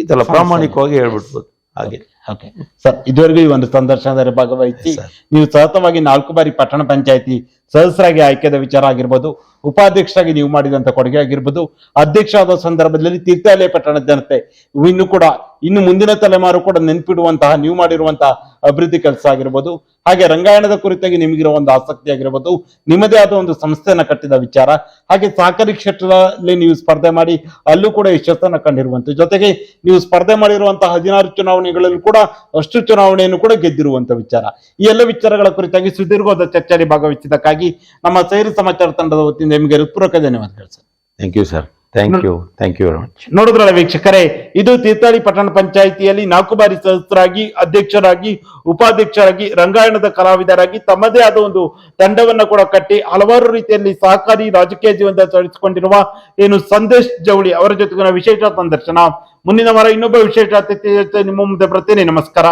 ಇದೆಲ್ಲ ಪ್ರಾಮಾಣಿಕವಾಗಿ ಹೇಳ್ಬಿಟ್ಬೋದು ಹಾಗೆ. ಓಕೆ ಸರ್ ಇದುವರೆಗೂ ಈ ಒಂದು ಸಂದರ್ಶನದಲ್ಲಿ ಭಾಗವಹಿಸಿ ನೀವು ಸತತವಾಗಿ ನಾಲ್ಕು ಬಾರಿ ಪಟ್ಟಣ ಪಂಚಾಯಿತಿ ಸದಸ್ಯರಾಗಿ ಆಯ್ಕೆದ ವಿಚಾರ ಆಗಿರ್ಬೋದು ಉಪಾಧ್ಯಕ್ಷರಾಗಿ ನೀವು ಮಾಡಿದಂತ ಕೊಡುಗೆ ಆಗಿರ್ಬೋದು ಅಧ್ಯಕ್ಷ ಆದ ಸಂದರ್ಭದಲ್ಲಿ ತೀರ್ಥಹಳ್ಳಿ ಪಟ್ಟಣದ ಜನತೆ ಇನ್ನು ಕೂಡ ಇನ್ನು ಮುಂದಿನ ತಲೆಮಾರು ಕೂಡ ನೆನ್ಪಿಡುವಂತಹ ನೀವು ಮಾಡಿರುವಂತಹ ಅಭಿವೃದ್ಧಿ ಕೆಲಸ ಆಗಿರ್ಬೋದು ಹಾಗೆ ರಂಗಾಯಣದ ಕುರಿತಾಗಿ ನಿಮಗಿರೋ ಒಂದು ಆಸಕ್ತಿ ಆಗಿರ್ಬೋದು ನಿಮ್ಮದೇ ಆದ ಒಂದು ಸಂಸ್ಥೆಯನ್ನ ಕಟ್ಟಿದ ವಿಚಾರ ಹಾಗೆ ಸಹಕಾರಿ ಕ್ಷೇತ್ರದಲ್ಲಿ ನೀವು ಸ್ಪರ್ಧೆ ಮಾಡಿ ಅಲ್ಲೂ ಕೂಡ ಯಶಸ್ಸನ್ನು ಕಂಡಿರುವಂತ. ಜೊತೆಗೆ ನೀವು ಸ್ಪರ್ಧೆ ಮಾಡಿರುವಂತಹ ಹದಿನಾರು ಚುನಾವಣೆಗಳಲ್ಲೂ ಕೂಡ ಅಷ್ಟು ಚುನಾವಣೆಯನ್ನು ಕೂಡ ಗೆದ್ದಿರುವಂತ ವಿಚಾರ. ಈ ಎಲ್ಲ ವಿಚಾರಗಳ ಕುರಿತಾಗಿ ಸುದೀರ್ಘವಾದ ಚರ್ಚೆಯಲ್ಲಿ ಭಾಗವಹಿಸಿದ್ದಕ್ಕಾಗಿ ನಮ್ಮ ಸೈರು ಸಮಾಚಾರ ತಂಡದ ವತಿಯಿಂದ ನಿಮಗೆ ಹೃತ್ಪೂರ್ವಕ ಧನ್ಯವಾದಗಳು sir. Thank you sir thank you thank you very much ನೋಡಿದ್ರಲ್ಲ ವೀಕ್ಷಕರೇ ಇದು ತೀರ್ಥಹಳ್ಳಿ ಪಟ್ಟಣ ಪಂಚಾಯಿತಿಯಲ್ಲಿ ನಾಲ್ಕು ಬಾರಿ ಸದಸ್ಯರಾಗಿ ಅಧ್ಯಕ್ಷರಾಗಿ ಉಪಾಧ್ಯಕ್ಷರಾಗಿ ರಂಗಾಯಣದ ಕಲಾವಿದರಾಗಿ ತಮ್ಮದೇ ಆದ ಒಂದು ತಂಡವನ್ನ ಕೂಡ ಕಟ್ಟಿ ಹಲವಾರು ರೀತಿಯಲ್ಲಿ ಸಹಕಾರಿ ರಾಜಕೀಯ ಜೀವನದ ತೊಡಗಿಸಿಕೊಂಡಿರುವ ಏನು ಸಂದೇಶ್ ಜವಳಿ ಅವರ ಜೊತೆಗಿನ ವಿಶೇಷ ಸಂದರ್ಶನ ಮುಂದಿನ ವಾರ ಇನ್ನೊಬ್ಬ ವಿಶೇಷ ಅತಿಥಿ ನಿಮ್ಮ ಮುಂದೆ ಬರ್ತೀನಿ. ನಮಸ್ಕಾರ.